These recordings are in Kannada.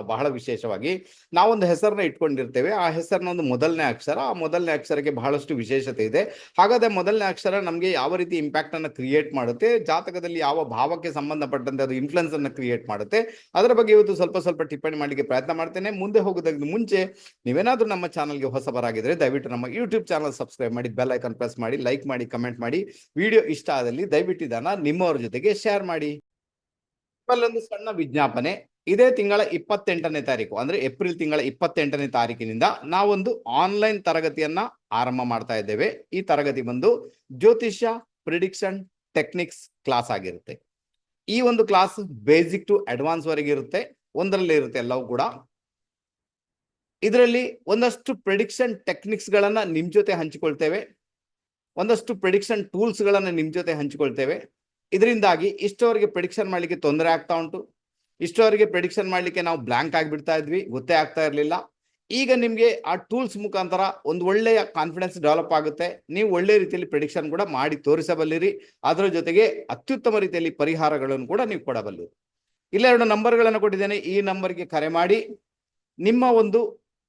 ನಾವು ಬಹಳ ವಿಶೇಷವಾಗಿ ನಾವೊಂದು ಹೆಸರನ್ನ ಇಟ್ಕೊಂಡಿರ್ತೇವೆ. ಆ ಹೆಸರಿನ ಒಂದು ಮೊದಲನೇ ಅಕ್ಷರ. ಆ ಮೊದಲನೇ ಅಕ್ಷರಕ್ಕೆ ಬಹಳಷ್ಟು ವಿಶೇಷತೆ ಇದೆ. ಹಾಗಾದ್ರೆ ಮೊದಲನೇ ಅಕ್ಷರ ನಮಗೆ ಯಾವ ರೀತಿ ಇಂಪ್ಯಾಕ್ಟ್ ಅನ್ನು ಕ್ರಿಯೇಟ್ ಮಾಡುತ್ತೆ? ಜಾತಕದಲ್ಲಿ ಯಾವ ಭಾವಕ್ಕೆ ಸಂಬಂಧಪಟ್ಟಂತೆ ಅದು ಇನ್ಫ್ಲುಯೆನ್ಸ್ ಅನ್ನು ಕ್ರಿಯೇಟ್ ಮಾಡುತ್ತೆ? ಅದರ ಬಗ್ಗೆ ಇವತ್ತು ಸ್ವಲ್ಪ ಸ್ವಲ್ಪ ಟಿಪ್ಪಣಿ ಮಾಡಲಿಕ್ಕೆ ಪ್ರಯತ್ನ ಮಾಡ್ತೇನೆ. ಮುಂದೆ ಹೋಗೋದಕ್ಕೆ ಮುಂಚೆ ನೀವೇನಾದ್ರೂ ನಮ್ಮ ಚಾನಲ್ಗೆ ಹೊಸಬರಾಗಿದ್ರೆ ದಯವಿಟ್ಟು ನಮ್ಮ ಯೂಟ್ಯೂಬ್ ಚಾನಲ್ ಸಬ್ಸ್ಕ್ರೈಬ್ ಮಾಡಿ ಬೆಲ್ ಐಕನ್ ಪ್ರೆಸ್ ಮಾಡಿ ಲೈಕ್ ಮಾಡಿ ಕಮೆಂಟ್ ಮಾಡಿ. ವಿಡಿಯೋ ಇಷ್ಟ ಆದಲ್ಲಿ ದಯವಿಟ್ಟು ಇದನ್ನ ನಿಮ್ಮವರ ಜೊತೆಗೆ ಶೇರ್ ಮಾಡಿ. ಒಂದು ಸಣ್ಣ ವಿಜ್ಞಾಪನೆ. ಇದೇ ತಿಂಗಳ ಇಪ್ಪತ್ತೆಂಟನೇ ತಾರೀಕು, ಅಂದ್ರೆ ಏಪ್ರಿಲ್ ತಿಂಗಳ ಇಪ್ಪತ್ತೆಂಟನೇ ತಾರೀಕಿನಿಂದ ನಾವೊಂದು ಆನ್ಲೈನ್ ತರಗತಿಯನ್ನ ಆರಂಭ ಮಾಡ್ತಾ ಇದ್ದೇವೆ. ಈ ತರಗತಿ ಬಂದು ಜ್ಯೋತಿಷ್ಯ ಪ್ರಿಡಿಕ್ಷನ್ ಟೆಕ್ನಿಕ್ಸ್ ಕ್ಲಾಸ್ ಆಗಿರುತ್ತೆ. ಈ ಒಂದು ಕ್ಲಾಸ್ ಬೇಸಿಕ್ ಟು ಅಡ್ವಾನ್ಸ್ ವರೆಗೆ ಇರುತ್ತೆ. ಒಂದರಲ್ಲಿ ಇರುತ್ತೆ ಎಲ್ಲವೂ ಕೂಡ. ಇದರಲ್ಲಿ ಒಂದಷ್ಟು ಪ್ರಿಡಿಕ್ಷನ್ ಟೆಕ್ನಿಕ್ಸ್ ಗಳನ್ನ ನಿಮ್ ಜೊತೆ ಹಂಚಿಕೊಳ್ತೇವೆ. ಒಂದಷ್ಟು ಪ್ರಿಡಿಕ್ಷನ್ ಟೂಲ್ಸ್ ಗಳನ್ನ ನಿಮ್ ಜೊತೆ ಹಂಚಿಕೊಳ್ತೇವೆ. ಇದರಿಂದಾಗಿ ಇಷ್ಟವರೆಗೆ ಪ್ರಿಡಿಕ್ಷನ್ ಮಾಡ್ಲಿಕ್ಕೆ ತೊಂದರೆ ಆಗ್ತಾ ಉಂಟು. ಇಷ್ಟವರೆಗೆ ಪ್ರೆಡಿಕ್ಷನ್ ಮಾಡಲಿಕ್ಕೆ ನಾವು ಬ್ಲ್ಯಾಂಕ್ ಆಗಿಬಿಡ್ತಾ ಇದ್ವಿ, ಗೊತ್ತೇ ಆಗ್ತಾ ಇರಲಿಲ್ಲ. ಈಗ ನಿಮಗೆ ಆ ಟೂಲ್ಸ್ ಮುಖಾಂತರ ಒಂದು ಒಳ್ಳೆಯ ಕಾನ್ಫಿಡೆನ್ಸ್ ಡೆವಲಪ್ ಆಗುತ್ತೆ. ನೀವು ಒಳ್ಳೆ ರೀತಿಯಲ್ಲಿ ಪ್ರೆಡಿಕ್ಷನ್ ಕೂಡ ಮಾಡಿ ತೋರಿಸಬಲ್ಲಿರಿ. ಅದರ ಜೊತೆಗೆ ಅತ್ಯುತ್ತಮ ರೀತಿಯಲ್ಲಿ ಪರಿಹಾರಗಳನ್ನು ಕೂಡ ನೀವು ಕೊಡಬಲ್ಲಿರಿ. ಇಲ್ಲ ಎರಡು ನಂಬರ್ಗಳನ್ನು ಕೊಟ್ಟಿದ್ದೇನೆ. ಈ ನಂಬರ್ಗೆ ಕರೆ ಮಾಡಿ, ನಿಮ್ಮ ಒಂದು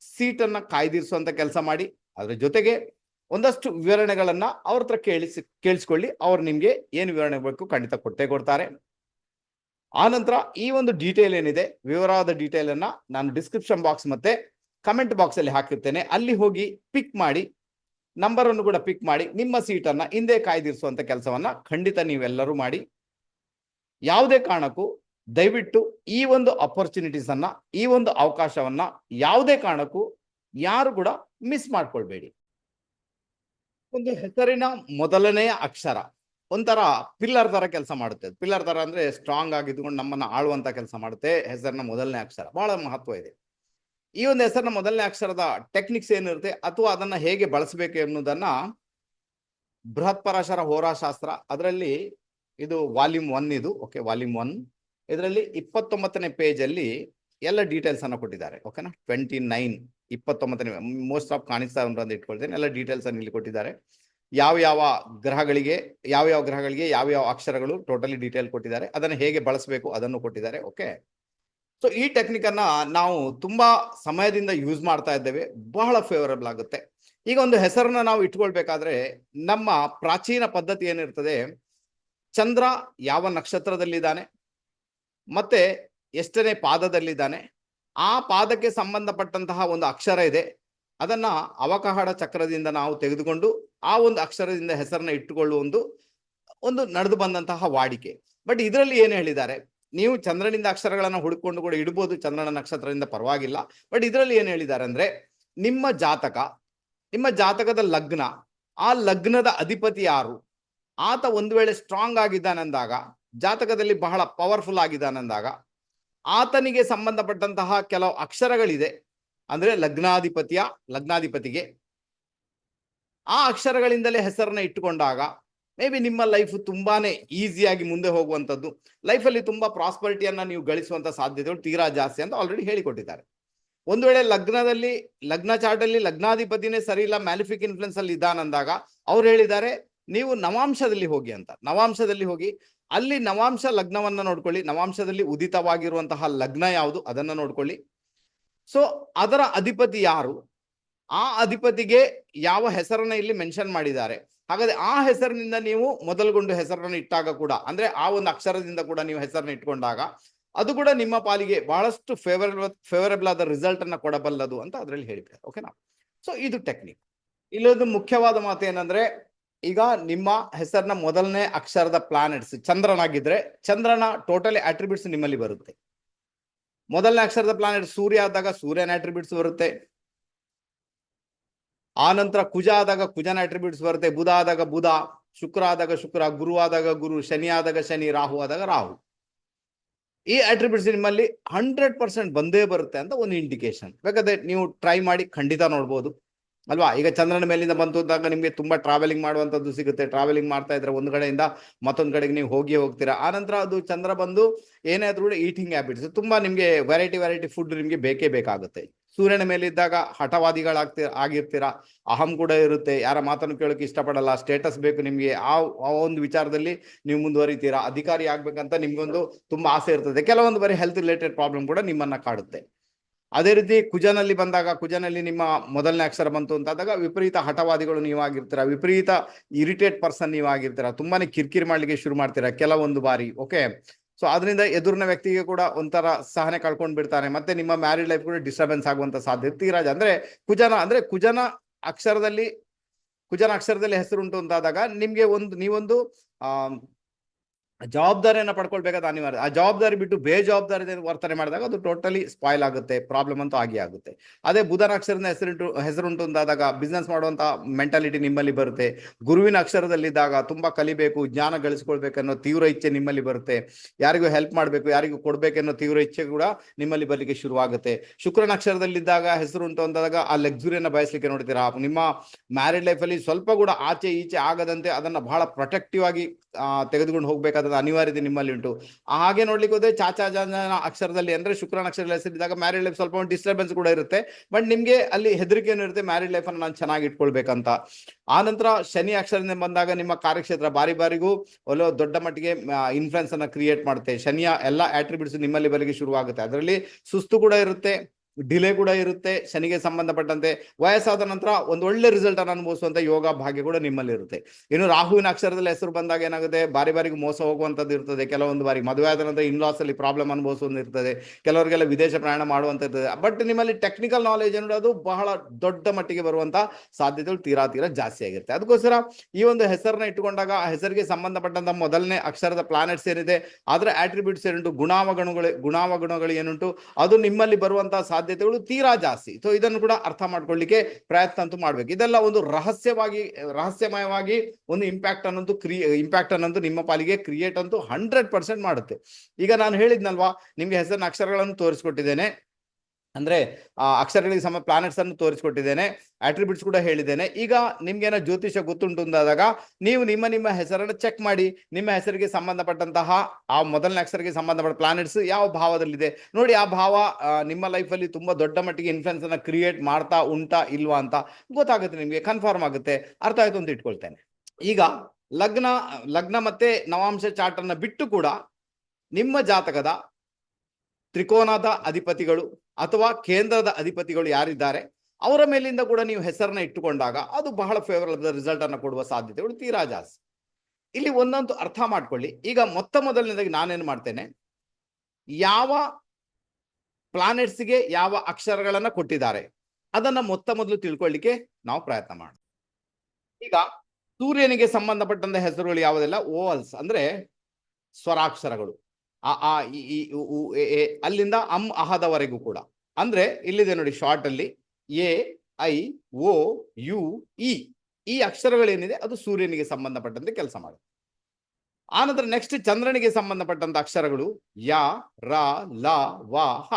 ಸೀಟನ್ನು ಕಾಯ್ದಿರಿಸುವಂಥ ಕೆಲಸ ಮಾಡಿ. ಅದರ ಜೊತೆಗೆ ಒಂದಷ್ಟು ವಿವರಣೆಗಳನ್ನು ಅವ್ರ ಹತ್ರ ಕೇಳಿಸಿ, ಕೇಳಿಸ್ಕೊಳ್ಳಿ. ಅವ್ರು ನಿಮಗೆ ಏನು ವಿವರಣೆ ಬೇಕು ಖಂಡಿತ ಕೊಟ್ಟೇ ಕೊಡ್ತಾರೆ. ಆ ನಂತರ ಈ ಒಂದು ಡೀಟೇಲ್ ಏನಿದೆ, ವಿವರವಾದ ಡೀಟೇಲ್ ಅನ್ನ ನಾನು ಡಿಸ್ಕ್ರಿಪ್ಷನ್ ಬಾಕ್ಸ್ ಮತ್ತೆ ಕಮೆಂಟ್ ಬಾಕ್ಸ್ ಅಲ್ಲಿ ಹಾಕಿರ್ತೇನೆ. ಅಲ್ಲಿ ಹೋಗಿ ಪಿಕ್ ಮಾಡಿ ನಂಬರ್ ಅನ್ನು ಕೂಡ ಪಿಕ್ ಮಾಡಿ, ನಿಮ್ಮ ಸೀಟನ್ನ ಹಿಂದೆ ಕಾಯ್ದಿರಿಸುವಂತ ಕೆಲಸವನ್ನ ಖಂಡಿತ ನೀವೆಲ್ಲರೂ ಮಾಡಿ. ಯಾವುದೇ ಕಾರಣಕ್ಕೂ ದಯವಿಟ್ಟು ಈ ಒಂದು ಅಪರ್ಚುನಿಟೀಸ್ ಅನ್ನ, ಈ ಒಂದು ಅವಕಾಶವನ್ನ ಯಾವುದೇ ಕಾರಣಕ್ಕೂ ಯಾರು ಕೂಡ ಮಿಸ್ ಮಾಡ್ಕೊಳ್ಬೇಡಿ. ಒಂದು ಹೆಸರಿನ ಮೊದಲನೆಯ ಅಕ್ಷರ. ಒಂಥರ ಪಿಲ್ಲರ್ ತರ ಕೆಲಸ ಮಾಡುತ್ತೆ. ಪಿಲ್ಲರ್ ತರ ಅಂದ್ರೆ ಸ್ಟ್ರಾಂಗ್ ಆಗಿದ್ಕೊಂಡು ನಮ್ಮನ್ನ ಆಳುವಂತ ಕೆಲಸ ಮಾಡುತ್ತೆ. ಹೆಸರಿನ ಮೊದಲನೇ ಅಕ್ಷರ. ಬಹಳ ಮಹತ್ವ ಇದೆ. ಈ ಒಂದು ಹೆಸರಿನ ಮೊದಲನೇ ಅಕ್ಷರದ ಟೆಕ್ನಿಕ್ಸ್ ಏನಿರುತ್ತೆ, ಅಥವಾ ಅದನ್ನ ಹೇಗೆ ಬಳಸಬೇಕು ಎನ್ನುವುದನ್ನ ಬೃಹತ್ ಪರಾಶರ ಹೋರಾಶಾಸ್ತ್ರ, ಅದರಲ್ಲಿ ಇದು ವಾಲ್ಯೂಮ್ ಒನ್ ಇದು ಓಕೆ ವಾಲ್ಯೂಮ್ ಒನ್ ಇದರಲ್ಲಿ ಇಪ್ಪತ್ತೊಂಬತ್ತನೇ ಪೇಜ್ ಎಲ್ಲ ಡೀಟೇಲ್ಸ್ ಅನ್ನ ಕೊಟ್ಟಿದ್ದಾರೆ ಓಕೆನಾ ಟ್ವೆಂಟಿ ನೈನ್ ಇಪ್ಪತ್ತೊಂಬತ್ತನೇ ಮೋಸ್ಟ್ ಆಫ್ ಕಾಣಿಸ್ತಾ ಅಂತ ಇಟ್ಕೊಳ್ತೇನೆ. ಎಲ್ಲ ಡೀಟೇಲ್ಸ್ ಅನ್ನು ಇಲ್ಲಿ ಕೊಟ್ಟಿದ್ದಾರೆ. ಯಾವ ಯಾವ ಗ್ರಹಗಳಿಗೆ, ಯಾವ ಯಾವ ಗ್ರಹಗಳಿಗೆ, ಯಾವ ಯಾವ ಅಕ್ಷರಗಳು ಟೋಟಲಿ ಡೀಟೇಲ್ ಕೊಟ್ಟಿದ್ದಾರೆ, ಅದನ್ನು ಹೇಗೆ ಬಳಸಬೇಕು ಅದನ್ನು ಕೊಟ್ಟಿದ್ದಾರೆ ಓಕೆ ಸೊ ಈ ಟೆಕ್ನಿಕನ್ನು ನಾವು ತುಂಬಾ ಸಮಯದಿಂದ ಯೂಸ್ ಮಾಡ್ತಾ ಇದ್ದೇವೆ, ಬಹಳ ಫೇವರಬಲ್ ಆಗುತ್ತೆ. ಈಗ ಒಂದು ಹೆಸರನ್ನ ನಾವು ಇಟ್ಕೊಳ್ಬೇಕಾದ್ರೆ, ನಮ್ಮ ಪ್ರಾಚೀನ ಪದ್ಧತಿ ಏನಿರ್ತದೆ, ಚಂದ್ರ ಯಾವ ನಕ್ಷತ್ರದಲ್ಲಿದ್ದಾನೆ, ಮತ್ತೆ ಎಷ್ಟನೇ ಪಾದದಲ್ಲಿದ್ದಾನೆ, ಆ ಪಾದಕ್ಕೆ ಸಂಬಂಧಪಟ್ಟಂತಹ ಒಂದು ಅಕ್ಷರ ಇದೆ, ಅದನ್ನ ಅವಕಹಡ ಚಕ್ರದಿಂದ ನಾವು ತೆಗೆದುಕೊಂಡು ಆ ಒಂದು ಅಕ್ಷರದಿಂದ ಹೆಸರನ್ನ ಇಟ್ಟುಕೊಳ್ಳುವ ಒಂದು ಒಂದು ನಡೆದು ಬಂದಂತಹ ವಾಡಿಕೆ. ಬಟ್ ಇದರಲ್ಲಿ ಏನು ಹೇಳಿದ್ದಾರೆ? ನೀವು ಚಂದ್ರನಿಂದ ಅಕ್ಷರಗಳನ್ನು ಹುಡುಕೊಂಡು ಕೂಡ ಇಡ್ಬೋದು, ಚಂದ್ರನ ನಕ್ಷತ್ರದಿಂದ ಪರವಾಗಿಲ್ಲ. ಬಟ್ ಇದರಲ್ಲಿ ಏನು ಹೇಳಿದ್ದಾರೆ ಅಂದ್ರೆ, ನಿಮ್ಮ ಜಾತಕ, ನಿಮ್ಮ ಜಾತಕದ ಲಗ್ನ, ಆ ಲಗ್ನದ ಅಧಿಪತಿ ಯಾರು? ಆತ ಒಂದು ವೇಳೆ ಸ್ಟ್ರಾಂಗ್ ಆಗಿದ್ದಾನಂದಾಗ, ಜಾತಕದಲ್ಲಿ ಬಹಳ ಪವರ್ಫುಲ್ ಆಗಿದ್ದಾನಂದಾಗ, ಆತನಿಗೆ ಸಂಬಂಧಪಟ್ಟಂತಹ ಕೆಲವು ಅಕ್ಷರಗಳಿದೆ. ಅಂದ್ರೆ ಲಗ್ನಾಧಿಪತಿಯ, ಲಗ್ನಾಧಿಪತಿಗೆ ಆ ಅಕ್ಷರಗಳಿಂದಲೇ ಹೆಸರನ್ನ ಇಟ್ಟುಕೊಂಡಾಗ ಮೇ ಬಿ ನಿಮ್ಮ ಲೈಫ್ ತುಂಬಾನೇ ಈಸಿಯಾಗಿ ಮುಂದೆ ಹೋಗುವಂಥದ್ದು. ಲೈಫಲ್ಲಿ ತುಂಬಾ ಪ್ರಾಸ್ಪರಿಟಿಯನ್ನ ನೀವು ಗಳಿಸುವಂತ ಸಾಧ್ಯತೆಗಳು ತೀರಾ ಜಾಸ್ತಿ ಅಂತ ಆಲ್ರೆಡಿ ಹೇಳಿಕೊಟ್ಟಿದ್ದಾರೆ. ಒಂದು ವೇಳೆ ಲಗ್ನದಲ್ಲಿ, ಲಗ್ನ ಚಾರ್ಟ್ ಅಲ್ಲಿ ಲಗ್ನಾಧಿಪತಿನೇ ಸರಿ ಇಲ್ಲ ಮ್ಯಾಲಿಫಿಕ್ ಇನ್ಫ್ಲುಯೆನ್ಸ್ ಅಲ್ಲಿ ಇದ್ದಾನಂದಾಗ, ಅವ್ರು ಹೇಳಿದ್ದಾರೆ, ನೀವು ನವಾಂಶದಲ್ಲಿ ಹೋಗಿ ಅಂತ. ನವಾಂಶದಲ್ಲಿ ಹೋಗಿ, ಅಲ್ಲಿ ನವಾಂಶ ಲಗ್ನವನ್ನ ನೋಡ್ಕೊಳ್ಳಿ. ನವಾಂಶದಲ್ಲಿ ಉದಿತವಾಗಿರುವಂತಹ ಲಗ್ನ ಯಾವುದು ಅದನ್ನ ನೋಡ್ಕೊಳ್ಳಿ. ಸೊ ಅದರ ಅಧಿಪತಿ ಯಾರು? ಆ ಅಧಿಪತಿಗೆ ಯಾವ ಹೆಸರನ್ನ ಇಲ್ಲಿ ಮೆನ್ಷನ್ ಮಾಡಿದ್ದಾರೆ. ಹಾಗಾದ್ರೆ ಆ ಹೆಸರಿನಿಂದ ನೀವು ಮೊದಲುಗೊಂಡು ಹೆಸರನ್ನು ಇಟ್ಟಾಗ ಕೂಡ, ಅಂದ್ರೆ ಆ ಒಂದು ಅಕ್ಷರದಿಂದ ಕೂಡ ನೀವು ಹೆಸರನ್ನ ಇಟ್ಕೊಂಡಾಗ, ಅದು ಕೂಡ ನಿಮ್ಮ ಪಾಲಿಗೆ ಬಹಳಷ್ಟು ಫೇವರಬಲ್ ಫೇವರಬಲ್ ಆದ ರಿಸಲ್ಟ್ ಅನ್ನ ಕೊಡಬಲ್ಲದು ಅಂತ ಅದರಲ್ಲಿ ಹೇಳಿದ್ದಾರೆ. ಓಕೆನಾ ಸೊ ಇದು ಟೆಕ್ನಿಕ್ ಇಲ್ಲೊಂದು ಮುಖ್ಯವಾದ ಮಾತು ಏನಂದ್ರೆ, ಈಗ ನಿಮ್ಮ ಹೆಸರಿನ ಮೊದಲನೇ ಅಕ್ಷರದ ಪ್ಲಾನೆಟ್ಸ್ ಚಂದ್ರನಾಗಿದ್ರೆ ಚಂದ್ರನ ಟೋಟಲಿ ಅಟ್ರಿಬ್ಯೂಟ್ಸ್ ನಿಮ್ಮಲ್ಲಿ ಬರುತ್ತೆ. ಮೊದಲನೇ ಅಕ್ಷರದ ಪ್ಲಾನೆಟ್ ಸೂರ್ಯ ಆದಾಗ ಸೂರ್ಯನ ಅಟ್ರಿಬ್ಯೂಟ್ಸ್ ಬರುತ್ತೆ. ಆ ನಂತರ ಕುಜ ಆದಾಗ ಕುಜನ ಅಟ್ರಿಬ್ಯೂಟ್ಸ್ ಬರುತ್ತೆ. ಬುಧ ಆದಾಗ ಬುಧ, ಶುಕ್ರ ಆದಾಗ ಶುಕ್ರ, ಗುರು ಆದಾಗ ಗುರು, ಶನಿ ಆದಾಗ ಶನಿ, ರಾಹು ಆದಾಗ ರಾಹು. ಈ ಅಟ್ರಿಬ್ಯೂಟ್ಸ್ ನಿಮ್ಮಲ್ಲಿ ಹಂಡ್ರೆಡ್ ಪರ್ಸೆಂಟ್ ಬಂದೇ ಬರುತ್ತೆ ಅಂತ ಒಂದು ಇಂಡಿಕೇಶನ್ ಬೇಕಾದ್ರೆ ನೀವು ಟ್ರೈ ಮಾಡಿ ಖಂಡಿತ ನೋಡ್ಬೋದು. ಅಲ್ವಾ? ಈಗ ಚಂದ್ರನ ಮೇಲಿಂದ ಬಂತು ಅಂದಾಗ ನಿಮಗೆ ತುಂಬಾ ಟ್ರಾವೆಲಿಂಗ್ ಮಾಡುವಂತದ್ದು ಸಿಗುತ್ತೆ. ಟ್ರಾವೆಲಿಂಗ್ ಮಾಡ್ತಾ ಇದ್ರೆ ಒಂದು ಕಡೆಯಿಂದ ಮತ್ತೊಂದು ಕಡೆಗೆ ನೀವು ಹೋಗಿ ಹೋಗ್ತೀರಾ. ನಂತರ ಅದು ಚಂದ್ರ ಬಂದು ಏನೇ ಆದ್ರೂ ಈಟಿಂಗ್ ಹ್ಯಾಬಿಟ್ಸ್ ತುಂಬಾ ನಿಮಗೆ ವೆರೈಟಿ ವೆರೈಟಿ ಫುಡ್ ನಿಮಗೆ ಬೇಕೇ ಬೇಕಾಗುತ್ತೆ. ಸೂರ್ಯನ ಮೇಲಿದ್ದಾಗ ಹಠವಾದಿಗಳಾಗ್ತಿ, ಆಗಿರ್ತೀರಾ? ಅಹಂ ಕೂಡ ಇರುತ್ತೆ. ಯಾರ ಮಾತನ್ನು ಕೇಳೋಕೆ ಇಷ್ಟಪಡಲ್ಲ. ಸ್ಟೇಟಸ್ ಬೇಕು ನಿಮಗೆ. ಆ ಆ ಒಂದು ವಿಚಾರದಲ್ಲಿ ನೀವು ಮುಂದುವರಿತೀರಾ? ಅಧಿಕಾರಿ ಆಗ್ಬೇಕಂತ ನಿಮ್ಗೊಂದು ತುಂಬಾ ಆಸೆ ಇರ್ತದೆ. ಕೆಲವೊಂದು ಬರೀ ಹೆಲ್ತ್ ರಿಲೇಟೆಡ್ ಪ್ರಾಬ್ಲಮ್ ಕೂಡ ನಿಮ್ಮನ್ನ ಕಾಡುತ್ತೆ. ಅದೇ ರೀತಿ ಕುಜನಲ್ಲಿ ಬಂದಾಗ, ಕುಜನಲ್ಲಿ ನಿಮ್ಮ ಮೊದಲನೇ ಅಕ್ಷರ ಬಂತು ಅಂತಾದಾಗ ವಿಪರೀತ ಹಠವಾದಿಗಳು ನೀವಾಗಿರ್ತೀರಾ? ವಿಪರೀತ ಇರಿಟೇಟ್ ಪರ್ಸನ್ ನೀವು ಆಗಿರ್ತೀರಾ ತುಂಬಾನೇ ಕಿರಿಕಿರಿ ಮಾಡ್ಲಿಕ್ಕೆ ಶುರು ಮಾಡ್ತೀರಾ? ಕೆಲವೊಂದು ಬಾರಿ ಓಕೆ ಸೊ ಅದರಿಂದ ಎದುರಿನ ವ್ಯಕ್ತಿಗೆ ಕೂಡ ಒಂಥರ ಸಹನೆ ಕಳ್ಕೊಂಡು ಬಿಡ್ತಾನೆ. ಮತ್ತೆ ನಿಮ್ಮ ಮ್ಯಾರಿಡ್ ಲೈಫ್ ಕೂಡ ಡಿಸ್ಟರ್ಬೆನ್ಸ್ ಆಗುವಂತ ಸಾಧ್ಯತೆ ತೀರಾಜ, ಅಂದ್ರೆ ಕುಜನ ಅಂದ್ರೆ ಕುಜನ ಅಕ್ಷರದಲ್ಲಿ ಕುಜನ ಅಕ್ಷರದಲ್ಲಿ ಹೆಸರುಂಟು ಅಂತಾದಾಗ ನಿಮ್ಗೆ ಒಂದು, ನೀವೊಂದು ಆ ಜವಾಬ್ದಾರಿಯನ್ನ ಪಡ್ಕೊಳ್ಬೇಕಾದ ಅನಿವಾರ್ಯ. ಆ ಜವಾಬ್ದಾರಿ ಬಿಟ್ಟು ಬೇಜವಾಬ್ದಾರಿ ವರ್ತನೆ ಮಾಡಿದಾಗ ಅದು ಟೋಟಲಿ ಸ್ಪಾಯ್ಲ್ ಆಗುತ್ತೆ ಪ್ರಾಬ್ಲಮ್ ಅಂತೂ ಆಗಿ ಆಗುತ್ತೆ. ಅದೇ ಬುಧನ ಅಕ್ಷರದ ಹೆಸರುಂಟು ಹೆಸರುಂಟು ಅಂತಾದಾಗ ಬಿಸ್ನೆಸ್ ಮಾಡುವಂತ ಮೆಂಟಾಲಿಟಿ ನಿಮ್ಮಲ್ಲಿ ಬರುತ್ತೆ. ಗುರುವಿನ ಅಕ್ಷರದಲ್ಲಿದ್ದಾಗ ತುಂಬಾ ಕಲಿಬೇಕು, ಜ್ಞಾನ ಗಳಿಸ್ಕೊಳ್ಬೇಕನ್ನೋ ತೀವ್ರ ಇಚ್ಛೆ ನಿಮ್ಮಲ್ಲಿ ಬರುತ್ತೆ. ಯಾರಿಗೂ ಹೆಲ್ಪ್ ಮಾಡಬೇಕು, ಯಾರಿಗೂ ಕೊಡಬೇಕೆನ್ನೋ ತೀವ್ರ ಇಚ್ಛೆ ಕೂಡ ನಿಮ್ಮಲ್ಲಿ ಬರಲಿಕ್ಕೆ ಶುರುವಾಗುತ್ತೆ. ಶುಕ್ರನ ಅಕ್ಷರದಲ್ಲಿದ್ದಾಗ ಹೆಸರುಂಟು ಅಂದಾಗ ಆ ಲಕ್ಸುರಿಯನ್ನ ಬಯಸಲಿಕ್ಕೆ ನೋಡ್ತೀರಾ? ನಿಮ್ಮ ಮ್ಯಾರಿಡ್ ಲೈಫಲ್ಲಿ ಸ್ವಲ್ಪ ಕೂಡ ಆಚೆ ಈಚೆ ಆಗದಂತೆ ಅದನ್ನು ಬಹಳ ಪ್ರೊಟೆಕ್ಟಿವ್ ಆಗಿ ತೆಗೆದುಕೊಂಡು ಹೋಗ್ಬೇಕಾದ ಅನಿವಾರ್ಯತೆ ನಿಮ್ಮಲ್ಲಿ ಉಂಟು. ಹಾಗೆ ನೋಡ್ಲಿಕ್ಕೆ ಹೋದ್ರೆ ಚಾಚಾ ಜಾನ ಅಕ್ಷರದಲ್ಲಿ ಅಂದ್ರೆ ಶುಕ್ರನ ಅಕ್ಷರದಲ್ಲಿ ಹೆಸರಿದ್ದಾಗ ಮ್ಯಾರಿಡ್ ಲೈಫ್ ಸ್ವಲ್ಪ ಡಿಸ್ಟರ್ಬೆನ್ಸ್ ಕೂಡ ಇರುತ್ತೆ. ಬಟ್ ನಿಮ್ಗೆ ಅಲ್ಲಿ ಹೆದರಿಕೆ ಇರುತ್ತೆ ಮ್ಯಾರಿಡ್ ಲೈಫ್ ಅನ್ನು ನಾನು ಚೆನ್ನಾಗಿ ಇಟ್ಕೊಳ್ಬೇಕಂತ. ಆ ನಂತರ ಶನಿ ಅಕ್ಷರದಿಂದ ಬಂದಾಗ ನಿಮ್ಮ ಕಾರ್ಯಕ್ಷೇತ್ರ ಬಾರಿ ಬಾರಿಗೂ ಒಲೋ ದೊಡ್ಡ ಮಟ್ಟಿಗೆ ಇನ್ಫ್ಲುಯೆನ್ಸ್ ಅನ್ನ ಕ್ರಿಯೇಟ್ ಮಾಡುತ್ತೆ. ಶನಿಯ ಎಲ್ಲ ಆಟ್ರಿಬ್ಯೂಟ್ಸ್ ನಿಮ್ಮಲ್ಲಿ ಬರಲಿಕ್ಕೆ ಶುರುವಾಗುತ್ತೆ. ಅದರಲ್ಲಿ ಸುಸ್ತು ಕೂಡ ಇರುತ್ತೆ. ಡಿಲೇ ಕೂಡ ಇರುತ್ತೆ, ಶನಿಗೆ ಸಂಬಂಧಪಟ್ಟಂತೆ. ವಯಸ್ಸಾದ ನಂತರ ಒಂದು ಒಳ್ಳೆ ರಿಸಲ್ಟ್ ಅನ್ನು ಅನುಭವಿಸುವಂತ ಯೋಗ ಭಾಗ್ಯ ಕೂಡ ನಿಮ್ಮಲ್ಲಿ ಇರುತ್ತೆ ಇನ್ನು ರಾಹುವಿನ ಅಕ್ಷರದಲ್ಲಿ ಹೆಸರು ಬಂದಾಗ ಏನಾಗುತ್ತೆ? ಬಾರಿ ಬಾರಿಗೆ ಮೋಸ ಹೋಗುವಂತದ್ದು ಇರ್ತದೆ. ಕೆಲವೊಂದು ಬಾರಿ ಮದುವೆ ಆದ ನಂತರ ಇನ್ಲಾಸ್ ಅಲ್ಲಿ ಪ್ರಾಬ್ಲಮ್ ಅನುಭವಿಸುವಂತ ಇರ್ತದೆ. ಕೆಲವರಿಗೆಲ್ಲ ವಿದೇಶ ಪ್ರಯಾಣ ಮಾಡುವಂತ ಇರ್ತದೆ. ಬಟ್ ನಿಮ್ಮಲ್ಲಿ ಟೆಕ್ನಿಕಲ್ ನಾಲೆಜ್ ಅನ್ನೋದು ಬಹಳ ದೊಡ್ಡ ಮಟ್ಟಿಗೆ ಬರುವಂತ ಸಾಧ್ಯತೆಗಳು ತೀರಾ ತೀರಾ ಜಾಸ್ತಿ ಆಗಿರುತ್ತೆ. ಅದಕ್ಕೋಸ್ಕರ ಈ ಒಂದು ಹೆಸರನ್ನ ಇಟ್ಟುಕೊಂಡಾಗ ಆ ಹೆಸರಿಗೆ ಸಂಬಂಧಪಟ್ಟಂತ ಮೊದಲನೇ ಅಕ್ಷರದ ಪ್ಲಾನೆಟ್ಸ್ ಏನಿದೆ, ಅದರ ಆಟ್ರಿಬ್ಯೂಟ್ಸ್ ಏನುಂಟು? ಗುಣಾವಗುಣಗಳು ಗುಣಾವಗುಣಗಳು ಏನುಂಟು? ಅದು ನಿಮ್ಮಲ್ಲಿ ಬರುವಂತಹ ಸಾಧ್ಯತೆಗಳು ತೀರಾ ಜಾಸ್ತಿ. ಸೊ ಇದನ್ನು ಕೂಡ ಅರ್ಥ ಮಾಡ್ಕೊಳ್ಳಿಕ್ಕೆ ಪ್ರಯತ್ನ ಅಂತೂ ಮಾಡ್ಬೇಕು. ಇದೆಲ್ಲ ಒಂದು ರಹಸ್ಯವಾಗಿ, ರಹಸ್ಯಮಯವಾಗಿ ಒಂದು ಇಂಪ್ಯಾಕ್ಟ್ ಅನ್ನೋದು ಕ್ರಿಯೇ ಇಂಪ್ಯಾಕ್ಟ್ ಅನ್ನೋದು ನಿಮ್ಮ ಪಾಲಿಗೆ ಕ್ರಿಯೇಟ್ ಅಂತೂ ಹಂಡ್ರೆಡ್ ಪರ್ಸೆಂಟ್ ಮಾಡುತ್ತೆ. ಈಗ ನಾನು ಹೇಳಿದ್ನಲ್ವಾ, ನಿಮ್ಗೆ ಹೆಸರಿನ ಅಕ್ಷರಗಳನ್ನು ತೋರಿಸ್ಕೊಟ್ಟಿದ್ದೇನೆ. ಅಂದ್ರೆ, ಆ, ಅಕ್ಷರಗಳಿಗೆ ಸಮ ಪ್ಲಾನೆಟ್ಸ್ ಅನ್ನು ತೋರಿಸಿಕೊಟ್ಟಿದ್ದೇನೆ ಆಟ್ರಿಬ್ಯೂಟ್ಸ್ ಕೂಡ ಹೇಳಿದ್ದೇನೆ. ಈಗ ನಿಮ್ಗೇನೋ ಜ್ಯೋತಿಷ ಗೊತ್ತುಂಟು ಅಂದಾಗ ನೀವು ನಿಮ್ಮ ನಿಮ್ಮ ಹೆಸರನ್ನು ಚೆಕ್ ಮಾಡಿ, ನಿಮ್ಮ ಹೆಸರಿಗೆ ಸಂಬಂಧಪಟ್ಟಂತಹ, ಆ ಮೊದಲನೇ ಅಕ್ಷರಿಗೆ ಸಂಬಂಧಪಟ್ಟ ಪ್ಲಾನೆಟ್ಸ್ ಯಾವ ಭಾವದಲ್ಲಿದೆ? ನೋಡಿ, ಆ ಭಾವ ನಿಮ್ಮ ಲೈಫಲ್ಲಿ ತುಂಬಾ ದೊಡ್ಡ ಮಟ್ಟಿಗೆ ಇನ್ಫ್ಲುಯೆನ್ಸ್ ಅನ್ನ ಕ್ರಿಯೇಟ್ ಮಾಡ್ತಾ ಉಂಟಾ ಇಲ್ವಾ ಅಂತ ಗೊತ್ತಾಗುತ್ತೆ ನಿಮಗೆ ಕನ್ಫರ್ಮ್ ಆಗುತ್ತೆ. ಅರ್ಥ ಆಯ್ತು ಅಂತ ಇಟ್ಕೊಳ್ತೇನೆ. ಈಗ ಲಗ್ನ ಲಗ್ನ ಮತ್ತೆ ನವಾಂಶ ಚಾರ್ಟ್ ಅನ್ನ ಬಿಟ್ಟು ಕೂಡ ನಿಮ್ಮ ಜಾತಕದ ತ್ರಿಕೋನದ ಅಧಿಪತಿಗಳು ಅಥವಾ ಕೇಂದ್ರದ ಅಧಿಪತಿಗಳು ಯಾರಿದ್ದಾರೆ, ಅವರ ಮೇಲಿಂದ ಕೂಡ ನೀವು ಹೆಸರನ್ನ ಇಟ್ಟುಕೊಂಡಾಗ ಅದು ಬಹಳ ಫೇವರಬಲ್ ರಿಸಲ್ಟ್ ಅನ್ನು ಕೊಡುವ ಸಾಧ್ಯತೆಗಳು ತೀರಾ ಜಾಸ್ತಿ ಇಲ್ಲಿ ಒಂದಂತೂ ಅರ್ಥ ಮಾಡ್ಕೊಳ್ಳಿ. ಈಗ ಮೊತ್ತ ಮೊದಲನೇದಾಗಿ ನಾನೇನು ಮಾಡ್ತೇನೆ? ಯಾವ ಪ್ಲಾನೆಟ್ಸ್ಗೆ ಯಾವ ಅಕ್ಷರಗಳನ್ನ ಕೊಟ್ಟಿದ್ದಾರೆ? ಅದನ್ನ ಮೊತ್ತ ಮೊದಲು ತಿಳ್ಕೊಳ್ಳಿಕ್ಕೆ ನಾವು ಪ್ರಯತ್ನ ಮಾಡೋಣ. ಈಗ ಸೂರ್ಯನಿಗೆ ಸಂಬಂಧಪಟ್ಟಂತ ಹೆಸರುಗಳು ಯಾವುದೆಲ್ಲ? ಓವಲ್ಸ್ ಅಂದ್ರೆ ಸ್ವರಾಕ್ಷರಗಳು. ಆ ಆ ಇ, ಅಲ್ಲಿಂದ ಅಂ ಅಹದವರೆಗೂ ಕೂಡ. ಅಂದ್ರೆ ಇಲ್ಲಿದೆ ನೋಡಿ ಶಾರ್ಟ್ ಅಲ್ಲಿ A I O U E. ಈ ಅಕ್ಷರಗಳೇನಿದೆ ಅದು ಸೂರ್ಯನಿಗೆ ಸಂಬಂಧಪಟ್ಟಂತೆ ಕೆಲಸ ಮಾಡುತ್ತೆ. ಆನಂತರ ನೆಕ್ಸ್ಟ್ ಚಂದ್ರನಿಗೆ ಸಂಬಂಧಪಟ್ಟಂತ ಅಕ್ಷರಗಳು ಯ ರ ಲ ವ ಹ.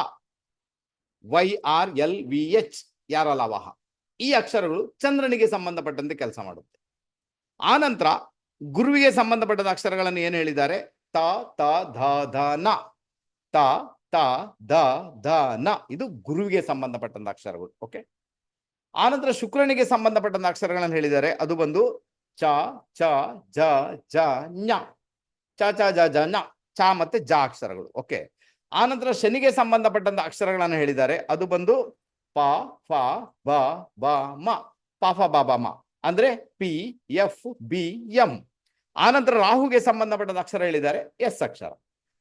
Y R L V H ಯಾರ ಲ ವ ಈ ಅಕ್ಷರಗಳು ಚಂದ್ರನಿಗೆ ಸಂಬಂಧಪಟ್ಟಂತೆ ಕೆಲಸ ಮಾಡುತ್ತೆ. ಆನಂತರ ಗುರುವಿಗೆ ಸಂಬಂಧಪಟ್ಟದ ಅಕ್ಷರಗಳನ್ನು ಏನು ಹೇಳಿದ್ದಾರೆ? ತ ತ, ಧ ಧ, ನ. ತ ತ, ದ, ಧ, ನ. ಇದು ಗುರುವಿಗೆ ಸಂಬಂಧಪಟ್ಟಂತ ಅಕ್ಷರಗಳು ಓಕೆ ಆನಂತರ ಶುಕ್ರನಿಗೆ ಸಂಬಂಧಪಟ್ಟಂತ ಅಕ್ಷರಗಳನ್ನು ಹೇಳಿದ್ದಾರೆ. ಅದು ಬಂದು ಚ ಚ, ಜ ಜ ಞ ಚ ಚ, ಜ ಜ, ನ. ಚ ಮತ್ತೆ ಜ ಅಕ್ಷರಗಳು ಓಕೆ ಆನಂತರ ಶನಿಗೆ ಸಂಬಂಧಪಟ್ಟಂತ ಅಕ್ಷರಗಳನ್ನು ಹೇಳಿದ್ದಾರೆ. ಅದು ಬಂದು ಪ, ಫ, ಬ ಬ, ಮ. ಪ, ಫ, ಬ ಬ, ಮ. ಅಂದ್ರೆ ಪಿ, ಎಫ್, ಬಿ, ಎಂ. ಆನಂತರ ರಾಹುಗೆ ಸಂಬಂಧಪಟ್ಟ ಅಕ್ಷರ ಹೇಳಿದ್ದಾರೆ. ಎಸ್ ಅಕ್ಷರ.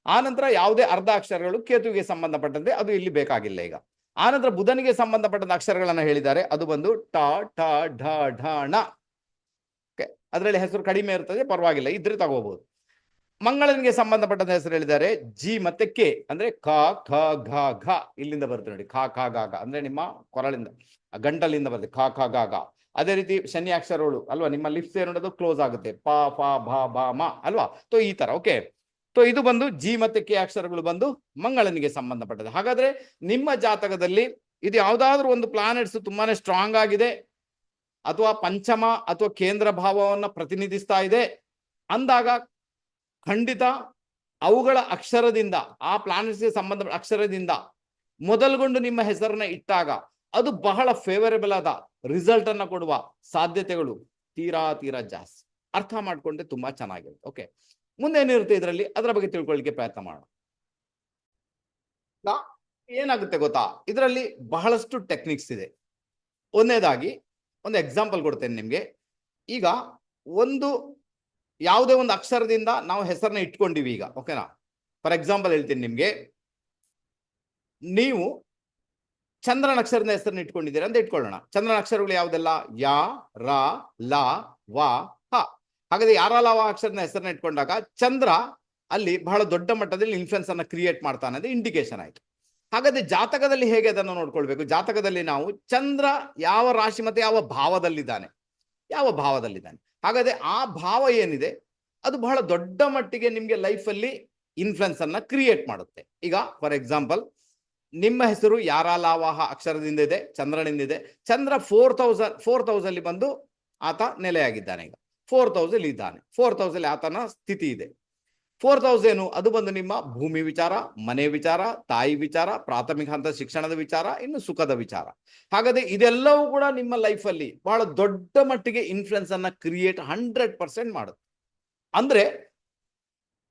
ಆನಂತರ ಯಾವುದೇ ಅರ್ಧ ಅಕ್ಷರಗಳು ಕೇತುವಿಗೆ ಸಂಬಂಧಪಟ್ಟಂತೆ ಅದು ಇಲ್ಲಿ ಬೇಕಾಗಿಲ್ಲ ಈಗ. ಆನಂತರ ಬುಧನಿಗೆ ಸಂಬಂಧಪಟ್ಟಂತ ಅಕ್ಷರಗಳನ್ನ ಹೇಳಿದ್ದಾರೆ. ಅದು ಬಂದು ಟ ಟ ಢ ಢ, ಣ. ಅದರಲ್ಲಿ ಹೆಸರು ಕಡಿಮೆ ಇರ್ತದೆ, ಪರವಾಗಿಲ್ಲ, ಇದ್ರೆ ತಗೋಬಹುದು ಮಂಗಳನಿಗೆ ಸಂಬಂಧಪಟ್ಟಂತ ಹೆಸರು ಹೇಳಿದ್ದಾರೆ. ಜಿ ಮತ್ತೆ ಕೆ. ಅಂದ್ರೆ ಕ, ಖ, ಘ ಘ. ಇಲ್ಲಿಂದ ಬರುತ್ತೆ ನೋಡಿ. ಖ ಖ ಗ ಗ ಅಂದ್ರೆ ನಿಮ್ಮ ಕೊರಳಿಂದ ಗಂಟಲಿಂದ ಬರುತ್ತೆ. ಖ ಖ ಗ ಘ. ಅದೇ ರೀತಿ ಶನಿ ಅಕ್ಷರಗಳು ಅಲ್ವಾ? ನಿಮ್ಮ ಲಿಪ್ಸ್ ಏನೋದು ಕ್ಲೋಸ್ ಆಗುತ್ತೆ. ಪ ಪ ಭ ಬ ಮ ಅಲ್ವಾ? ಸೊ ಈ ತರ ಓಕೆ ಸೊ ಇದು ಬಂದು ಜಿ ಮತ್ತೆ ಕೆ ಅಕ್ಷರಗಳು ಬಂದು ಮಂಗಳನಿಗೆ ಸಂಬಂಧಪಟ್ಟದ್ದು. ಹಾಗಾದ್ರೆ ನಿಮ್ಮ ಜಾತಕದಲ್ಲಿ ಇದು ಯಾವ್ದಾದ್ರು ಒಂದು ಪ್ಲಾನೆಟ್ಸ್ ತುಂಬಾನೇ ಸ್ಟ್ರಾಂಗ್ ಆಗಿದೆ ಅಥವಾ ಪಂಚಮ ಅಥವಾ ಕೇಂದ್ರ ಭಾವವನ್ನ ಪ್ರತಿನಿಧಿಸ್ತಾ ಇದೆ ಅಂದಾಗ ಖಂಡಿತ ಅವುಗಳ ಅಕ್ಷರದಿಂದ ಆ ಪ್ಲಾನೆಟ್ಸ್ಗೆ ಸಂಬಂಧ ಅಕ್ಷರದಿಂದ ಮೊದಲುಗೊಂಡು ನಿಮ್ಮ ಹೆಸರನ್ನ ಇಟ್ಟಾಗ ಅದು ಬಹಳ ಫೇವರೇಬಲ್ ಆದ ರಿಸಲ್ಟ್ ಅನ್ನ ಕೊಡುವ ಸಾಧ್ಯತೆಗಳು ತೀರಾ ತೀರಾ ಜಾಸ್ತಿ. ಅರ್ಥ ಮಾಡ್ಕೊಂಡ್ರೆ ತುಂಬಾ ಚೆನ್ನಾಗಿರುತ್ತೆ. ಓಕೆ ಮುಂದೆ ಏನಿರುತ್ತೆ ಇದರಲ್ಲಿ? ಅದರ ಬಗ್ಗೆ ತಿಳ್ಕೊಳ್ಳಿಕ್ಕೆ ಪ್ರಯತ್ನ ಮಾಡೋಣ. ಏನಾಗುತ್ತೆ ಗೊತ್ತಾ? ಇದರಲ್ಲಿ ಬಹಳಷ್ಟು ಟೆಕ್ನಿಕ್ಸ್ ಇದೆ. ಒಂದನೇದಾಗಿ ಒಂದು ಎಕ್ಸಾಂಪಲ್ ಕೊಡ್ತೇನೆ ನಿಮ್ಗೆ. ಈಗ ಒಂದು, ಯಾವುದೇ ಒಂದು ಅಕ್ಷರದಿಂದ ನಾವು ಹೆಸರನ್ನ ಇಟ್ಕೊಂಡಿವಿ ಈಗ. ಓಕೆನಾ ಫಾರ್ ಎಕ್ಸಾಂಪಲ್ ಹೇಳ್ತೀನಿ ನಿಮ್ಗೆ. ನೀವು ಚಂದ್ರನ ಅಕ್ಷರದ ಹೆಸರನ್ನ ಇಟ್ಕೊಂಡಿದ್ದೀರಾ ಅಂತ ಇಟ್ಕೊಳ್ಳೋಣ. ಚಂದ್ರನ ಅಕ್ಷರಗಳು ಯಾವುದೆಲ್ಲ? ಯಾ, ರ, ಲ, ವ, ಹ. ಹಾಗಾದ್ರೆ ಯಾರ ಲ, ವ ಅಕ್ಷರದ ಹೆಸರನ್ನ ಇಟ್ಕೊಂಡಾಗ ಚಂದ್ರ ಅಲ್ಲಿ ಬಹಳ ದೊಡ್ಡ ಮಟ್ಟದಲ್ಲಿ ಇನ್ಫ್ಲುಯೆನ್ಸ್ ಅನ್ನ ಕ್ರಿಯೇಟ್ ಮಾಡ್ತಾನೆ ಅನ್ನೋದು ಇಂಡಿಕೇಶನ್ ಆಯ್ತು. ಹಾಗಾದ್ರೆ ಜಾತಕದಲ್ಲಿ ಹೇಗೆ ಅದನ್ನು ನೋಡ್ಕೊಳ್ಬೇಕು? ಜಾತಕದಲ್ಲಿ ನಾವು ಚಂದ್ರ ಯಾವ ರಾಶಿ ಮತ್ತೆ ಯಾವ ಭಾವದಲ್ಲಿದ್ದಾನೆ? ಯಾವ ಭಾವದಲ್ಲಿದ್ದಾನೆ? ಹಾಗಾದ್ರೆ ಆ ಭಾವ ಏನಿದೆ? ಅದು ಬಹಳ ದೊಡ್ಡ ಮಟ್ಟಿಗೆ ನಿಮ್ಗೆ ಲೈಫಲ್ಲಿ ಇನ್ಫ್ಲುಯೆನ್ಸ್ ಅನ್ನ ಕ್ರಿಯೇಟ್ ಮಾಡುತ್ತೆ. ಈಗ ಫಾರ್ ಎಕ್ಸಾಂಪಲ್ ನಿಮ್ಮ ಹೆಸರು ಯಾರಾಲಾವಾಹ ಅಕ್ಷರದಿಂದ ಇದೆ, ಚಂದ್ರನಿಂದ ಇದೆ. Chandra four thousand four thousand ಬಂದು ಆತ ನೆಲೆಯಾಗಿದ್ದಾನೆ ಈಗ. ಫೋರ್ ತೌಸಂಡ್ ಇದ್ದಾನೆ. ಫೋರ್ ತೌಸಂಡ್ ಆತನ ಸ್ಥಿತಿ ಇದೆ. ಫೋರ್ ತೌಸಂಡ್ ಅದು ಬಂದು ನಿಮ್ಮ ಭೂಮಿ ವಿಚಾರ, ಮನೆ ವಿಚಾರ, ತಾಯಿ ವಿಚಾರ, ಪ್ರಾಥಮಿಕ ಹಂತ ಶಿಕ್ಷಣದ ವಿಚಾರ, ಇನ್ನು ಸುಖದ ವಿಚಾರ. ಹಾಗಾದ್ರೆ ಇದೆಲ್ಲವೂ ಕೂಡ ನಿಮ್ಮ ಲೈಫಲ್ಲಿ ಬಹಳ ದೊಡ್ಡ ಮಟ್ಟಿಗೆ ಇನ್ಫ್ಲುಯೆನ್ಸ್ ಅನ್ನ ಕ್ರಿಯೇಟ್ ಹಂಡ್ರೆಡ್ ಪರ್ಸೆಂಟ್ ಮಾಡುತ್ತೆ. ಅಂದ್ರೆ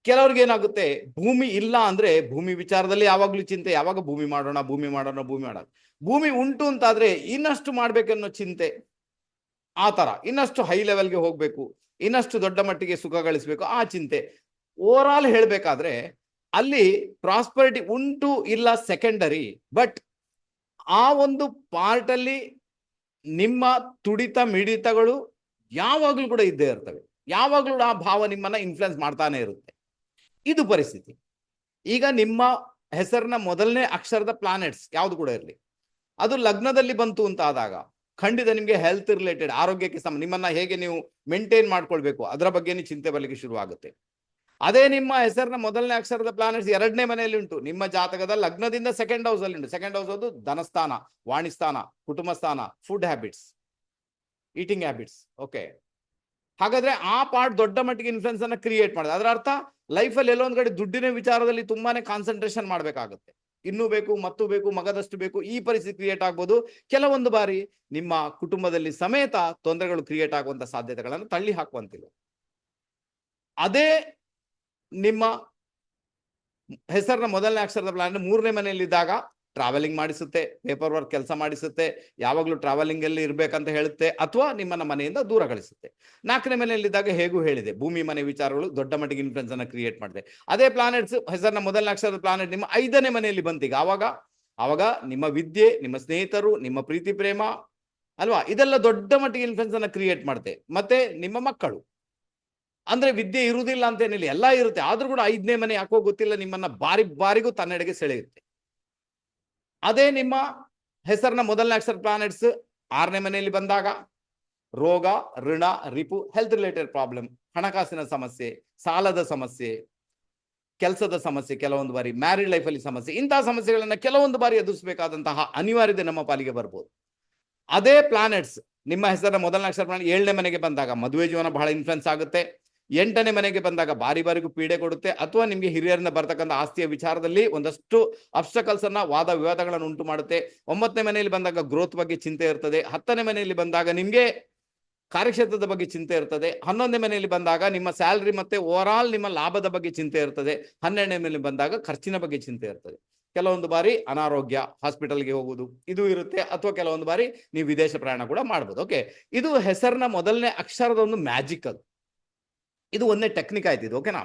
ಕೆಲವ್ರಿಗೆ ಏನಾಗುತ್ತೆ, ಭೂಮಿ ಇಲ್ಲ ಅಂದ್ರೆ ಭೂಮಿ ವಿಚಾರದಲ್ಲಿ ಯಾವಾಗ್ಲೂ ಚಿಂತೆ, ಯಾವಾಗ ಭೂಮಿ ಮಾಡೋಣ ಭೂಮಿ ಮಾಡೋಣ ಭೂಮಿ ಮಾಡೋಣ. ಭೂಮಿ ಉಂಟು ಅಂತಾದ್ರೆ ಇನ್ನಷ್ಟು ಮಾಡ್ಬೇಕನ್ನೋ ಚಿಂತೆ. ಆ ತರ, ಇನ್ನಷ್ಟು ಹೈ ಲೆವೆಲ್ಗೆ ಹೋಗ್ಬೇಕು, ಇನ್ನಷ್ಟು ದೊಡ್ಡ ಮಟ್ಟಿಗೆ ಸುಖ ಗಳಿಸ್ಬೇಕು, ಆ ಚಿಂತೆ. ಓವರ್ ಆಲ್ ಹೇಳ್ಬೇಕಾದ್ರೆ, ಅಲ್ಲಿ ಪ್ರಾಸ್ಪರಿಟಿ ಉಂಟು ಇಲ್ಲ ಸೆಕೆಂಡರಿ ಬಟ್ ಆ ಒಂದು ಪಾರ್ಟ್ ಅಲ್ಲಿ ನಿಮ್ಮ ತುಡಿತ, ಮಿಡಿತಗಳು ಯಾವಾಗ್ಲೂ ಕೂಡ ಇದ್ದೇ ಇರ್ತವೆ. ಯಾವಾಗ್ಲೂ ಆ ಭಾವ ನಿಮ್ಮನ್ನ ಇನ್ಫ್ಲುಯೆನ್ಸ್ ಮಾಡ್ತಾನೆ ಇರುತ್ತೆ. ಇದು ಪರಿಸ್ಥಿತಿ. ಈಗ ನಿಮ್ಮ ಹೆಸರಿನ ಮೊದಲನೇ ಅಕ್ಷರದ ಪ್ಲಾನೆಟ್ಸ್ ಯಾವ್ದು ಕೂಡ ಇರಲಿ. ಅದು ಲಗ್ನದಲ್ಲಿ ಬಂತು ಅಂತ ಆದಾಗ ಖಂಡಿತ ನಿಮಗೆ ಹೆಲ್ತ್ ರಿಲೇಟೆಡ್ ಆರೋಗ್ಯಕ್ಕೆ ಸಮ, ನಿಮ್ಮನ್ನ ಹೇಗೆ ನೀವು ಮೇಂಟೈನ್ ಮಾಡ್ಕೊಳ್ಬೇಕು, ಅದರ ಬಗ್ಗೆ ಚಿಂತೆ ಬರಲಿಕ್ಕೆ ಶುರು ಆಗುತ್ತೆ ಅದೇ ನಿಮ್ಮ ಹೆಸರಿನ ಮೊದಲನೇ ಅಕ್ಷರದ ಪ್ಲಾನೆಟ್ಸ್ ಎರಡನೇ ಮನೆಯಲ್ಲಿ ಉಂಟು. ನಿಮ್ಮ ಜಾತಕದ ಲಗ್ನದಿಂದ ಸೆಕೆಂಡ್ ಹೌಸ್ ಅಲ್ಲಿ ಉಂಟು. ಸೆಕೆಂಡ್ ಹೌಸ್ ಅದು ಧನಸ್ಥಾನ, ವಾಣಿಸ್ಥಾನ ಕುಟುಂಬ ಸ್ಥಾನ food habits eating habits okay ಹಾಗಾದ್ರೆ ಆ ಪಾರ್ಟ್ ದೊಡ್ಡ ಮಟ್ಟಿಗೆ ಇನ್ಫ್ಲುಯೆನ್ಸ್ ಅನ್ನ ಕ್ರಿಯೇಟ್ ಮಾಡಿದೆ ಅದರ ಅರ್ಥ ಲೈಫಲ್ಲಿ ಎಲ್ಲೋ ಒಂದು ಕಡೆ ದುಡ್ಡಿನ ವಿಚಾರದಲ್ಲಿ ತುಂಬಾನೇ ಕಾನ್ಸಂಟ್ರೇಷನ್ ಮಾಡಬೇಕಾಗುತ್ತೆ. ಇನ್ನೂ ಬೇಕು, ಮತ್ತು ಬೇಕು, ಮಗದಷ್ಟು ಬೇಕು, ಈ ಪರಿಸ್ಥಿತಿ ಕ್ರಿಯೇಟ್ ಆಗ್ಬೋದು. ಕೆಲವೊಂದು ಬಾರಿ ನಿಮ್ಮ ಕುಟುಂಬದಲ್ಲಿ ಸಮೇತ ತೊಂದರೆಗಳು ಕ್ರಿಯೇಟ್ ಆಗುವಂತ ಸಾಧ್ಯತೆಗಳನ್ನು ತಳ್ಳಿ ಹಾಕುವಂತಿಲ್ಲ. ಅದೇ ನಿಮ್ಮ ಹೆಸರಿನ ಮೊದಲನೇ ಅಕ್ಷರದ ಪ್ಲಾನ್ ಮೂರನೇ ಮನೆಯಲ್ಲಿದ್ದಾಗ ಟ್ರಾವೆಲಿಂಗ್ ಮಾಡಿಸುತ್ತೆ ಪೇಪರ್ ವರ್ಕ್ ಕೆಲಸ ಮಾಡಿಸುತ್ತೆ, ಯಾವಾಗಲೂ ಟ್ರಾವೆಲಿಂಗ್ ಅಲ್ಲಿ ಇರ್ಬೇಕಂತ ಹೇಳುತ್ತೆ ಅಥವಾ ನಿಮ್ಮನ್ನ ಮನೆಯಿಂದ ದೂರ ಗಳಿಸುತ್ತೆ ನಾಲ್ಕನೇ ಮನೆಯಲ್ಲಿದ್ದಾಗ ಹೇಗೂ ಹೇಳಿದೆ, ಭೂಮಿ ಮನೆ ವಿಚಾರಗಳು ದೊಡ್ಡ ಮಟ್ಟಿಗೆ ಇನ್ಫ್ಲುಯೆನ್ಸ್ ಅನ್ನ ಕ್ರಿಯೇಟ್ ಮಾಡಿದೆ. ಅದೇ ಪ್ಲಾನೆಟ್ಸ್ ಹೆಸರಿನ ಮೊದಲ ಅಕ್ಷರದ ಪ್ಲಾನೆಟ್ ನಿಮ್ಮ ಐದನೇ ಮನೆಯಲ್ಲಿ ಬಂತೀಗ ಆವಾಗ? ಆವಾಗ ನಿಮ್ಮ ವಿದ್ಯೆ, ನಿಮ್ಮ ಸ್ನೇಹಿತರು, ನಿಮ್ಮ ಪ್ರೀತಿ, ಪ್ರೇಮ, ಅಲ್ವಾ? ಇದೆಲ್ಲ ದೊಡ್ಡ ಮಟ್ಟಿಗೆ ಇನ್ಫ್ಲುಯೆನ್ಸ್ ಅನ್ನ ಕ್ರಿಯೇಟ್ ಮಾಡುತ್ತೆ ಮತ್ತೆ ನಿಮ್ಮ ಮಕ್ಕಳು. ಅಂದ್ರೆ ವಿದ್ಯೆ ಇರುವುದಿಲ್ಲ ಅಂತೇನಿಲ್ಲ ಎಲ್ಲ ಇರುತ್ತೆ. ಆದ್ರೂ ಕೂಡ ಐದನೇ ಮನೆ ಯಾಕೋ ಗೊತ್ತಿಲ್ಲ, ನಿಮ್ಮನ್ನ ಬಾರಿ, ಬಾರಿಗೂ ತನ್ನೆಡೆಗೆ ಸೆಳೆಯುತ್ತೆ. ಅದೇ ನಿಮ್ಮ ಹೆಸರಿನ ಮೊದಲನೇ ಅಕ್ಷರ ಪ್ಲಾನೆಟ್ಸ್ ಆರನೇ ಮನೆಯಲ್ಲಿ ಬಂದಾಗ ರೋಗ, ಋಣ, ರಿಪು ಹೆಲ್ತ್ ರಿಲೇಟೆಡ್ ಪ್ರಾಬ್ಲಮ್ ಹಣಕಾಸಿನ ಸಮಸ್ಯೆ, ಸಾಲದ ಸಮಸ್ಯೆ, ಕೆಲಸದ ಸಮಸ್ಯೆ ಕೆಲವೊಂದು ಬಾರಿ ಮ್ಯಾರಿಡ್ ಲೈಫಲ್ಲಿ ಸಮಸ್ಯೆ, ಇಂತಹ ಸಮಸ್ಯೆಗಳನ್ನ ಕೆಲವೊಂದು ಬಾರಿ ಎದುರಿಸಬೇಕಾದಂತಹ ಅನಿವಾರ್ಯತೆ ನಮ್ಮ ಪಾಲಿಗೆ ಬರ್ಬೋದು. ಅದೇ ಪ್ಲಾನೆಟ್ಸ್ ನಿಮ್ಮ ಹೆಸರಿನ ಮೊದಲನೇ ಅಕ್ಷರ ಏಳನೇ ಮನೆಗೆ ಬಂದಾಗ ಮದುವೆ ಜೀವನ ಬಹಳ ಇನ್ಫ್ಲುಯೆನ್ಸ್ ಆಗುತ್ತೆ. ಎಂಟನೇ ಮನೆಗೆ ಬಂದಾಗ ಬಾರಿ ಬಾರಿಗೂ ಪೀಡೆ ಕೊಡುತ್ತೆ. ಅಥವಾ ನಿಮಗೆ ಹಿರಿಯರಿಂದ ಬರ್ತಕ್ಕಂಥ ಆಸ್ತಿಯ ವಿಚಾರದಲ್ಲಿ ಒಂದಷ್ಟು ಅಬ್ಸ್ಟಕಲ್ಸ್ ಅನ್ನ ವಾದ ವಿವಾದಗಳನ್ನು ಉಂಟು ಮಾಡುತ್ತೆ. ಒಂಬತ್ತನೇ ಮನೆಯಲ್ಲಿ ಬಂದಾಗ ಗ್ರೋತ್ ಬಗ್ಗೆ ಚಿಂತೆ ಇರ್ತದೆ. ಹತ್ತನೇ ಮನೆಯಲ್ಲಿ ಬಂದಾಗ ನಿಮಗೆ ಕಾರ್ಯಕ್ಷೇತ್ರದ ಬಗ್ಗೆ ಚಿಂತೆ ಇರ್ತದೆ. ಹನ್ನೊಂದನೇ ಮನೆಯಲ್ಲಿ ಬಂದಾಗ ನಿಮ್ಮ ಸ್ಯಾಲ್ರಿ ಮತ್ತೆ ಓವರ್ ಆಲ್ ನಿಮ್ಮ ಲಾಭದ ಬಗ್ಗೆ ಚಿಂತೆ ಇರ್ತದೆ. ಹನ್ನೆರಡನೇ ಮನೆಯಲ್ಲಿ ಬಂದಾಗ ಖರ್ಚಿನ ಬಗ್ಗೆ ಚಿಂತೆ ಇರ್ತದೆ. ಕೆಲವೊಂದು ಬಾರಿ ಅನಾರೋಗ್ಯ ಹಾಸ್ಪಿಟಲ್ಗೆ ಹೋಗುವುದು ಇದು ಇರುತ್ತೆ. ಅಥವಾ ಕೆಲವೊಂದು ಬಾರಿ ನೀವು ವಿದೇಶ ಪ್ರಯಾಣ ಕೂಡ ಮಾಡ್ಬೋದು. ಓಕೆ ಇದು ಹೆಸರಿನ ಮೊದಲನೇ ಅಕ್ಷರದ ಒಂದು ಮ್ಯಾಜಿಕ್ ಅದು. ಇದು ಒಂದೇ ಟೆಕ್ನಿಕ್ ಆಯ್ತು ಇದು ಓಕೆನಾ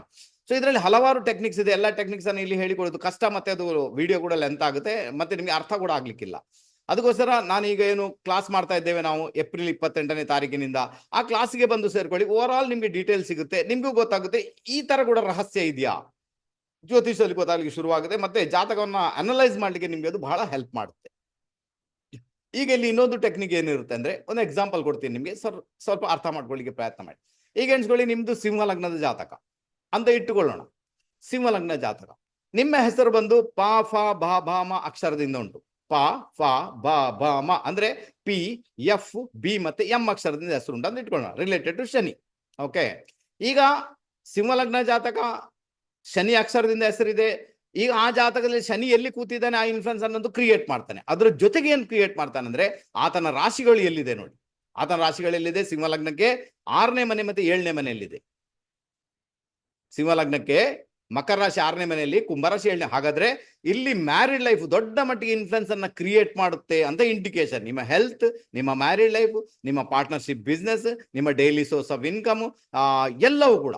ಸೊ ಇದರಲ್ಲಿ ಹಲವಾರು ಟೆಕ್ನಿಕ್ಸ್ ಇದೆ. ಎಲ್ಲ ಟೆಕ್ನಿಕ್ಸ್ ಅನ್ನು ಇಲ್ಲಿ ಹೇಳಿಕೊಡೋದು ಕಷ್ಟ ಮತ್ತೆ ಅದು ವಿಡಿಯೋ ಕೂಡ ಲೆಂತ್ ಆಗುತ್ತೆ, ಮತ್ತೆ ನಿಮಗೆ ಅರ್ಥ ಕೂಡ ಆಗ್ಲಿಕ್ಕಿಲ್ಲ. ಅದಕ್ಕೋಸ್ಕರ ನಾನೀಗ ಏನು ಕ್ಲಾಸ್ ಮಾಡ್ತಾ ಇದ್ದೇವೆ ನಾವು ಏಪ್ರಿಲ್ ಇಪ್ಪತ್ತೆಂಟನೇ ತಾರೀಕಿನಿಂದ. ಆ ಕ್ಲಾಸ್ಗೆ ಬಂದು ಸೇರ್ಕೊಳ್ಳಿ. ಓವರ್ ಆಲ್ ನಿಮಗೆ ಡೀಟೇಲ್ ಸಿಗುತ್ತೆ. ನಿಮಗೂ ಗೊತ್ತಾಗುತ್ತೆ. ಈ ತರ ಕೂಡ ರಹಸ್ಯ ಇದೆಯಾ? ಜ್ಯೋತಿಷದಲ್ಲಿ ಗೊತ್ತಾಗ್ಲಿಕ್ಕೆ ಶುರುವಾಗುತ್ತೆ. ಮತ್ತೆ ಜಾತಕವನ್ನ ಅನಲೈಸ್ ಮಾಡ್ಲಿಕ್ಕೆ ನಿಮಗೆ ಅದು ಬಹಳ ಹೆಲ್ಪ್ ಮಾಡುತ್ತೆ. ಈಗ ಇಲ್ಲಿ ಇನ್ನೊಂದು ಟೆಕ್ನಿಕ್ ಏನಿರುತ್ತೆ ಅಂದ್ರೆ, ಒಂದು ಎಕ್ಸಾಂಪಲ್ ಕೊಡ್ತೀನಿ ನಿಮಗೆ. ಸ್ವಲ್ ಸ್ವಲ್ಪ ಅರ್ಥ ಮಾಡ್ಕೊಳ್ಳಿಕ್ಕೆ ಪ್ರಯತ್ನ ಮಾಡಿ. ಈಗ ಎಣಿಸ್ಕೊಳ್ಳಿ ನಿಮ್ದು ಸಿಂಹಲಗ್ನದ ಜಾತಕ. ಅಂತ ಇಟ್ಟುಕೊಳ್ಳೋಣ. ಸಿಂಹ ಲಗ್ನ ಜಾತಕ. ನಿಮ್ಮ ಹೆಸರು ಬಂದು ಪ, ಫ ಬ ಭ ಅಕ್ಷರದಿಂದ ಉಂಟು. ಪ, ಫ ಬ ಮ ಅಂದ್ರೆ ಪಿ, ಎಫ್, ಬಿ ಮತ್ತೆ ಎಂ ಅಕ್ಷರದಿಂದ ಹೆಸರು ಉಂಟು ಅಂತ ಇಟ್ಕೊಳ್ಳೋಣ. Related to Shani. ಓಕೆ ಈಗ ಸಿಂಹಲಗ್ನ ಜಾತಕ ಶನಿ ಅಕ್ಷರದಿಂದ ಹೆಸರಿದೆ. ಈಗ ಆ ಜಾತಕದಲ್ಲಿ ಶನಿ ಎಲ್ಲಿ ಕೂತಿದ್ದಾನೆ ಆ ಇನ್ಫ್ಲುಯೆನ್ಸ್ ಅನ್ನೋದು ಕ್ರಿಯೇಟ್ ಮಾಡ್ತಾನೆ. ಅದ್ರ ಜೊತೆಗೆ ಏನ್ ಕ್ರಿಯೇಟ್ ಮಾಡ್ತಾನೆ ಅಂದ್ರೆ ಆತನ ರಾಶಿಗಳು ಎಲ್ಲಿದೆ ನೋಡಿ. ಆತನ ರಾಶಿಗಳಲ್ಲಿದೆ ಸಿಂಹ ಲಗ್ನಕ್ಕೆ ಆರನೇ ಮನೆ ಮತ್ತೆ ಏಳನೇ ಮನೆಯಲ್ಲಿದೆ. ಸಿಂಹ ಲಗ್ನಕ್ಕೆ ಮಕರ ರಾಶಿ ಆರನೇ ಮನೆಯಲ್ಲಿ ಕುಂಭರಾಶಿ ಏಳನೇ. ಹಾಗಾದ್ರೆ ಇಲ್ಲಿ ಮ್ಯಾರಿಡ್ ಲೈಫ್ ದೊಡ್ಡ ಮಟ್ಟಿಗೆ ಇನ್ಫ್ಲುಯೆನ್ಸ್ ಅನ್ನ ಕ್ರಿಯೇಟ್ ಮಾಡುತ್ತೆ ಅಂತ ಇಂಡಿಕೇಶನ್ ನಿಮ್ಮ ಹೆಲ್ತ್ ನಿಮ್ಮ ಮ್ಯಾರಿಡ್ ಲೈಫ್ ನಿಮ್ಮ ಪಾರ್ಟ್ನರ್ಶಿಪ್ ಬಿಸ್ನೆಸ್ ನಿಮ್ಮ ಡೈಲಿ ಸೋರ್ಸ್ ಆಫ್ ಇನ್ಕಮ್ ಎಲ್ಲವೂ ಕೂಡ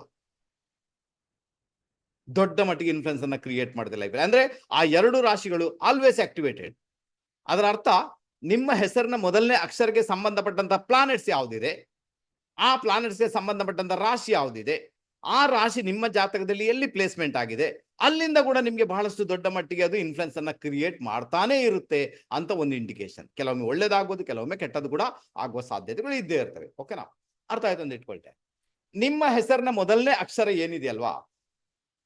ದೊಡ್ಡ ಮಟ್ಟಿಗೆ ಇನ್ಫ್ಲುಯೆನ್ಸ್ ಅನ್ನ ಕ್ರಿಯೇಟ್ ಮಾಡುತ್ತೆ ಲೈಫ್ ಅಂದ್ರೆ ಆ ಎರಡು ರಾಶಿಗಳು ಆಲ್ವೇಸ್ ಆಕ್ಟಿವೇಟೆಡ್ ಅದರ ಅರ್ಥ ನಿಮ್ಮ ಹೆಸರಿನ ಮೊದಲನೇ ಅಕ್ಷರಕ್ಕೆ ಸಂಬಂಧಪಟ್ಟಂತ ಪ್ಲಾನೆಟ್ಸ್ ಯಾವುದಿದೆ? ಆ ಪ್ಲಾನೆಟ್ಸ್ಗೆ ಸಂಬಂಧಪಟ್ಟಂತ ರಾಶಿ ಯಾವುದಿದೆ? ಆ ರಾಶಿ ನಿಮ್ಮ ಜಾತಕದಲ್ಲಿ ಎಲ್ಲಿ ಪ್ಲೇಸ್ಮೆಂಟ್ ಆಗಿದೆ? ಅಲ್ಲಿಂದ ಕೂಡ ನಿಮ್ಗೆ ಬಹಳಷ್ಟು ದೊಡ್ಡ ಮಟ್ಟಿಗೆ ಅದು ಇನ್ಫ್ಲುಯೆನ್ಸ್ ಅನ್ನ ಕ್ರಿಯೇಟ್ ಮಾಡ್ತಾನೆ ಇರುತ್ತೆ ಅಂತ ಒಂದು ಇಂಡಿಕೇಶನ್ ಕೆಲವೊಮ್ಮೆ ಒಳ್ಳೇದಾಗೋದು, ಕೆಲವೊಮ್ಮೆ ಕೆಟ್ಟದ್ದು ಕೂಡ ಆಗುವ ಸಾಧ್ಯತೆಗಳು ಇದ್ದೇ ಇರ್ತವೆ. ಓಕೆನಾ ಅರ್ಥ ಆಯ್ತು ಅಂತ ಇಟ್ಕೊಳ್ತೆ ನಿಮ್ಮ ಹೆಸರಿನ ಮೊದಲನೇ ಅಕ್ಷರ ಏನಿದೆಯಲ್ವಾ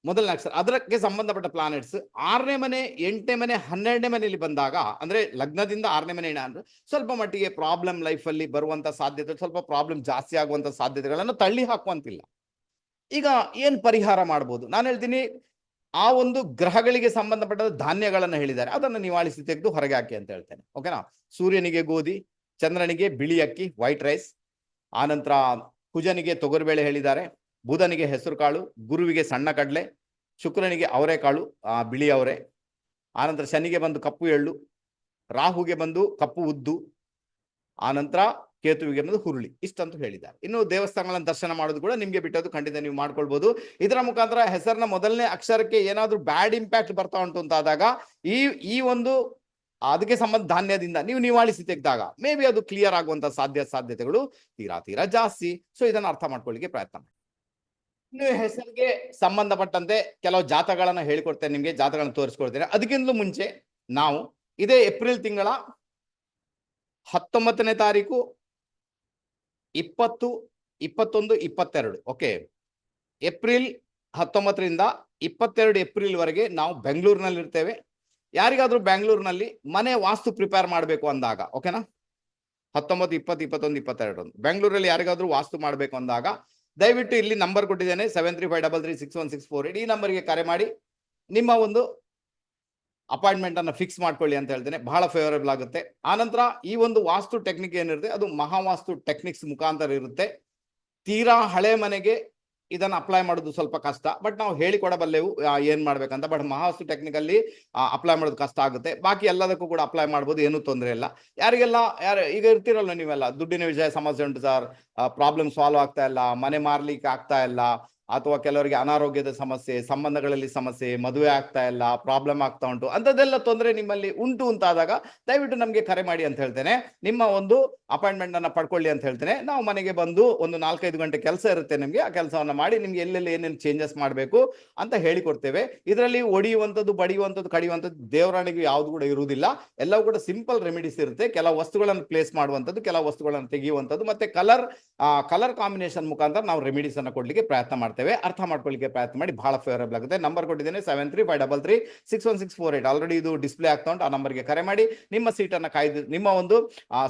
ಮೊದಲನೇ ಅಕ್ಷರ. ಅದಕ್ಕೆ ಸಂಬಂಧಪಟ್ಟ ಪ್ಲಾನೆಟ್ಸ್ ಆರನೇ ಮನೆ, ಎಂಟನೇ ಮನೆ, ಹನ್ನೆರಡನೇ ಮನೆಯಲ್ಲಿ ಬಂದಾಗ, ಅಂದ್ರೆ ಲಗ್ನದಿಂದ ಆರನೇ ಮನೆ ಅಂದ್ರೆ ಸ್ವಲ್ಪ ಮಟ್ಟಿಗೆ ಪ್ರಾಬ್ಲಮ್ ಲೈಫ್ ಅಲ್ಲಿ ಬರುವಂತ ಸಾಧ್ಯತೆ, ಸ್ವಲ್ಪ ಪ್ರಾಬ್ಲಮ್ ಜಾಸ್ತಿ ಆಗುವಂತ ಸಾಧ್ಯತೆಗಳನ್ನು ತಳ್ಳಿ ಹಾಕುವಂತಿಲ್ಲ. ಈಗ ಏನ್ ಪರಿಹಾರ ಮಾಡ್ಬೋದು? ನಾನು ಹೇಳ್ತೀನಿ, ಆ ಒಂದು ಗ್ರಹಗಳಿಗೆ ಸಂಬಂಧಪಟ್ಟ ಧಾನ್ಯಗಳನ್ನು ಹೇಳಿದ್ದಾರೆ. ಅದನ್ನು ನಿವಾಳಿಸಿ ತೆಗೆದು ಹೊರಗೆ ಹಾಕಿ ಅಂತ ಹೇಳ್ತೇನೆ. ಓಕೆನಾ ಸೂರ್ಯನಿಗೆ ಗೋಧಿ, ಚಂದ್ರನಿಗೆ ಬಿಳಿ ಅಕ್ಕಿ ವೈಟ್ ರೈಸ್ ಆನಂತರ ಕುಜನಿಗೆ ತೊಗರಿಬೇಳೆ ಹೇಳಿದ್ದಾರೆ. ಬುಧನಿಗೆ ಹೆಸರು ಕಾಳು, ಗುರುವಿಗೆ ಸಣ್ಣ ಕಡಲೆ, ಶುಕ್ರನಿಗೆ ಅವರೆಕಾಳು ಆ ಬಿಳಿ ಅವರೆ. ಆನಂತರ ಶನಿಗೆ ಬಂದು ಕಪ್ಪು ಎಳ್ಳು, ರಾಹುಗೆ ಬಂದು ಕಪ್ಪು ಉದ್ದು, ಆನಂತರ ಕೇತುವಿಗೆ ಬಂದು ಹುರುಳಿ, ಇಷ್ಟಂತೂ ಹೇಳಿದ್ದಾರೆ. ಇನ್ನು ದೇವಸ್ಥಾನಗಳನ್ನ ದರ್ಶನ ಮಾಡೋದು ಕೂಡ ನಿಮಗೆ ಬಿಟ್ಟದ್ದು, ಖಂಡಿತ ನೀವು ಮಾಡ್ಕೊಳ್ಬೋದು. ಇದರ ಮುಖಾಂತರ ಹೆಸರಿನ ಮೊದಲನೇ ಅಕ್ಷರಕ್ಕೆ ಏನಾದರೂ ಬ್ಯಾಡ್ ಇಂಪ್ಯಾಕ್ಟ್ ಬರ್ತಾ ಉಂಟು ಅಂತ ಆದಾಗ, ಈ ಈ ಒಂದು, ಅದಕ್ಕೆ ಸಂಬಂಧ ಧಾನ್ಯದಿಂದ ನೀವು ನಿವಾಳಿಸಿ ತೆಗೆದಾಗ ಮೇ ಬಿ ಅದು ಕ್ಲಿಯರ್ ಆಗುವಂತ ಸಾಧ್ಯ, ಸಾಧ್ಯತೆಗಳು ತೀರಾ ತೀರಾ ಜಾಸ್ತಿ. ಸೊ ಇದನ್ನು ಅರ್ಥ ಮಾಡ್ಕೊಳ್ಳಿಕ್ಕೆ ಪ್ರಯತ್ನ ಮಾಡಿ. ಹೆಸರಿಗೆ ಸಂಬಂಧಪಟ್ಟಂತೆ ಕೆಲವು ಜಾತಗಳನ್ನ ಹೇಳಿಕೊಡ್ತೇನೆ ನಿಮಗೆ ಜಾತಗಳನ್ನ ತೋರಿಸ್ಕೊಡ್ತೇನೆ. ಅದಕ್ಕಿಂತಲೂ ಮುಂಚೆ ನಾವು ಇದೇ ಏಪ್ರಿಲ್ ತಿಂಗಳ ಹತ್ತೊಂಬತ್ತನೇ ತಾರೀಕು ಇಪ್ಪತ್ತು, ಇಪ್ಪತ್ತೊಂದು, ಇಪ್ಪತ್ತೆರಡು ಓಕೆ ಏಪ್ರಿಲ್ ಹತ್ತೊಂಬತ್ತರಿಂದ ಇಪ್ಪತ್ತೆರಡು ಏಪ್ರಿಲ್ ವರೆಗೆ ನಾವು ಬೆಂಗಳೂರಿನಲ್ಲಿ ಇರ್ತೇವೆ. ಯಾರಿಗಾದ್ರೂ ಬೆಂಗಳೂರಿನಲ್ಲಿ ಮನೆ ವಾಸ್ತು ಪ್ರಿಪೇರ್ ಮಾಡಬೇಕು ಅಂದಾಗ ಓಕೆನಾ ಹತ್ತೊಂಬತ್ತು, ಇಪ್ಪತ್ತು, ಇಪ್ಪತ್ತೊಂದು ಇಪ್ಪತ್ತೆರಡು ಬೆಂಗಳೂರಲ್ಲಿ ಯಾರಿಗಾದ್ರೂ ವಾಸ್ತು ಮಾಡಬೇಕು ಅಂದಾಗ ದಯವಿಟ್ಟು ಇಲ್ಲಿ ನಂಬರ್ ಕೊಟ್ಟಿದ್ದೇನೆ seven three five double three six one six four eight ಈ ನಂಬರ್ಗೆ ಕರೆ ಮಾಡಿ, ನಿಮ್ಮ ಒಂದು ಅಪಾಯಿಂಟ್ಮೆಂಟ್ ಅನ್ನ ಫಿಕ್ಸ್ ಮಾಡ್ಕೊಳ್ಳಿ ಅಂತ ಹೇಳ್ತೇನೆ. ಬಹಳ ಫೇವರೇಬಲ್ ಆಗುತ್ತೆ. ಆನಂತರ ಈ ಒಂದು ವಾಸ್ತು ಟೆಕ್ನಿಕ್ ಏನಿರುತ್ತೆ, ಅದು ಮಹಾವಾಸ್ತು ಟೆಕ್ನಿಕ್ಸ್ ಮುಖಾಂತರ ಇರುತ್ತೆ. ತೀರಾ ಹಳೆ ಮನೆಗೆ ಇದನ್ನ ಅಪ್ಲೈ ಮಾಡೋದು ಸ್ವಲ್ಪ ಕಷ್ಟ. ಬಟ್ ನಾವು ಹೇಳಿಕೊಡಬಲ್ಲೆವು ಏನು ಮಾಡ್ಬೇಕಂತ. ಬಟ್ ಮಹಾಸ್ತು ಟೆಕ್ನಿಕಲ್ಲಿ ಅಪ್ಲೈ ಮಾಡೋದು ಕಷ್ಟ ಆಗುತ್ತೆ. ಬಾಕಿ ಎಲ್ಲದಕ್ಕೂ ಕೂಡ ಅಪ್ಲೈ ಮಾಡ್ಬೋದು, ಏನೂ ತೊಂದರೆ ಇಲ್ಲ. ಯಾರಿಗೆಲ್ಲ, ಯಾರು, ಈಗ ಇರ್ತಿರಲ್ಲ ನೀವೆಲ್ಲ? ದುಡ್ಡಿನ ವಿಷಯ, ಸಮಸ್ಯೆ ಉಂಟು ಸರ್ ಪ್ರಾಬ್ಲಮ್ ಸಾಲ್ವ್ ಆಗ್ತಾ ಇಲ್ಲ, ಮನೆ ಮಾರ್ಲಿಕ್ಕೆ ಆಗ್ತಾ ಇಲ್ಲ. ಅಥವಾ ಕೆಲವರಿಗೆ ಅನಾರೋಗ್ಯದ ಸಮಸ್ಯೆ, ಸಂಬಂಧಗಳಲ್ಲಿ ಸಮಸ್ಯೆ, ಮದುವೆ ಆಗ್ತಾ ಇಲ್ಲ ಪ್ರಾಬ್ಲಮ್ ಆಗ್ತಾ ಉಂಟು, ಅಂಥದ್ದೆಲ್ಲ ತೊಂದರೆ ನಿಮ್ಮಲ್ಲಿ ಉಂಟು ಅಂತಾದಾಗ ದಯವಿಟ್ಟು ನಮಗೆ ಕರೆ ಮಾಡಿ ಅಂತ ಹೇಳ್ತೇನೆ. ನಿಮ್ಮ ಒಂದು ಅಪಾಯಿಂಟ್ಮೆಂಟ್ ಅನ್ನ ಪಡ್ಕೊಳ್ಳಿ ಅಂತ ಹೇಳ್ತೇನೆ. ನಾವು ಮನೆಗೆ ಬಂದು ಒಂದು ನಾಲ್ಕೈದು ಗಂಟೆ ಕೆಲಸ ಇರುತ್ತೆ ನಿಮಗೆ, ಆ ಕೆಲಸವನ್ನ ಮಾಡಿ ನಿಮ್ಗೆ ಎಲ್ಲೆಲ್ಲಿ ಏನೇನು ಚೇಂಜಸ್ ಮಾಡಬೇಕು ಅಂತ ಹೇಳಿಕೊಡ್ತೇವೆ. ಇದರಲ್ಲಿ ಒಡೆಯುವಂಥದ್ದು, ಬಡಿಯುವಂಥದ್ದು, ಕಡಿಯುವಂಥದ್ದು ದೇವರಾಣಿಗೆ ಯಾವುದು ಕೂಡ ಇರುವುದಿಲ್ಲ. ಎಲ್ಲವೂ ಕೂಡ ಸಿಂಪಲ್ ರೆಮಿಡೀಸ್ ಇರುತ್ತೆ. ಕೆಲವು ವಸ್ತುಗಳನ್ನು ಪ್ಲೇಸ್ ಮಾಡುವಂಥದ್ದು, ಕೆಲವು ವಸ್ತುಗಳನ್ನು ತೆಗೆಯುವಂಥದ್ದು, ಮತ್ತೆ ಕಲರ್ ಕಲರ್ ಕಾಂಬಿನೇಷನ್ ಮುಖಾಂತರ ನಾವು ರೆಮಿಡೀಸ್ ಅನ್ನು ಕೊಡ್ಲಿಕ್ಕೆ ಪ್ರಯತ್ನ ಮಾಡ್ತೇವೆ. ಅರ್ಥ ಮಾಡ್ಕೊಳ್ಳಿಕ್ಕೆ ಪ್ರಯತ್ನ ಮಾಡಿ. ಬಹಳ ಫೇವರಬಲ್ ಆಗುತ್ತೆ. ನಂಬರ್ ಕೊಟ್ಟಿದ್ದೇನೆ seven three five double three six one six four eight already ಇದು ಡಿಸ್ಪ್ಲೇ ಆಗ್ತಾ ಉಂಟು. ಆ ನಂಬರ್ಗೆ ಕರೆ ಮಾಡಿ. ನಿಮ್ಮ ಸೀಟನ್ನು ಕಾಯ್ದು, ನಿಮ್ಮ ಒಂದು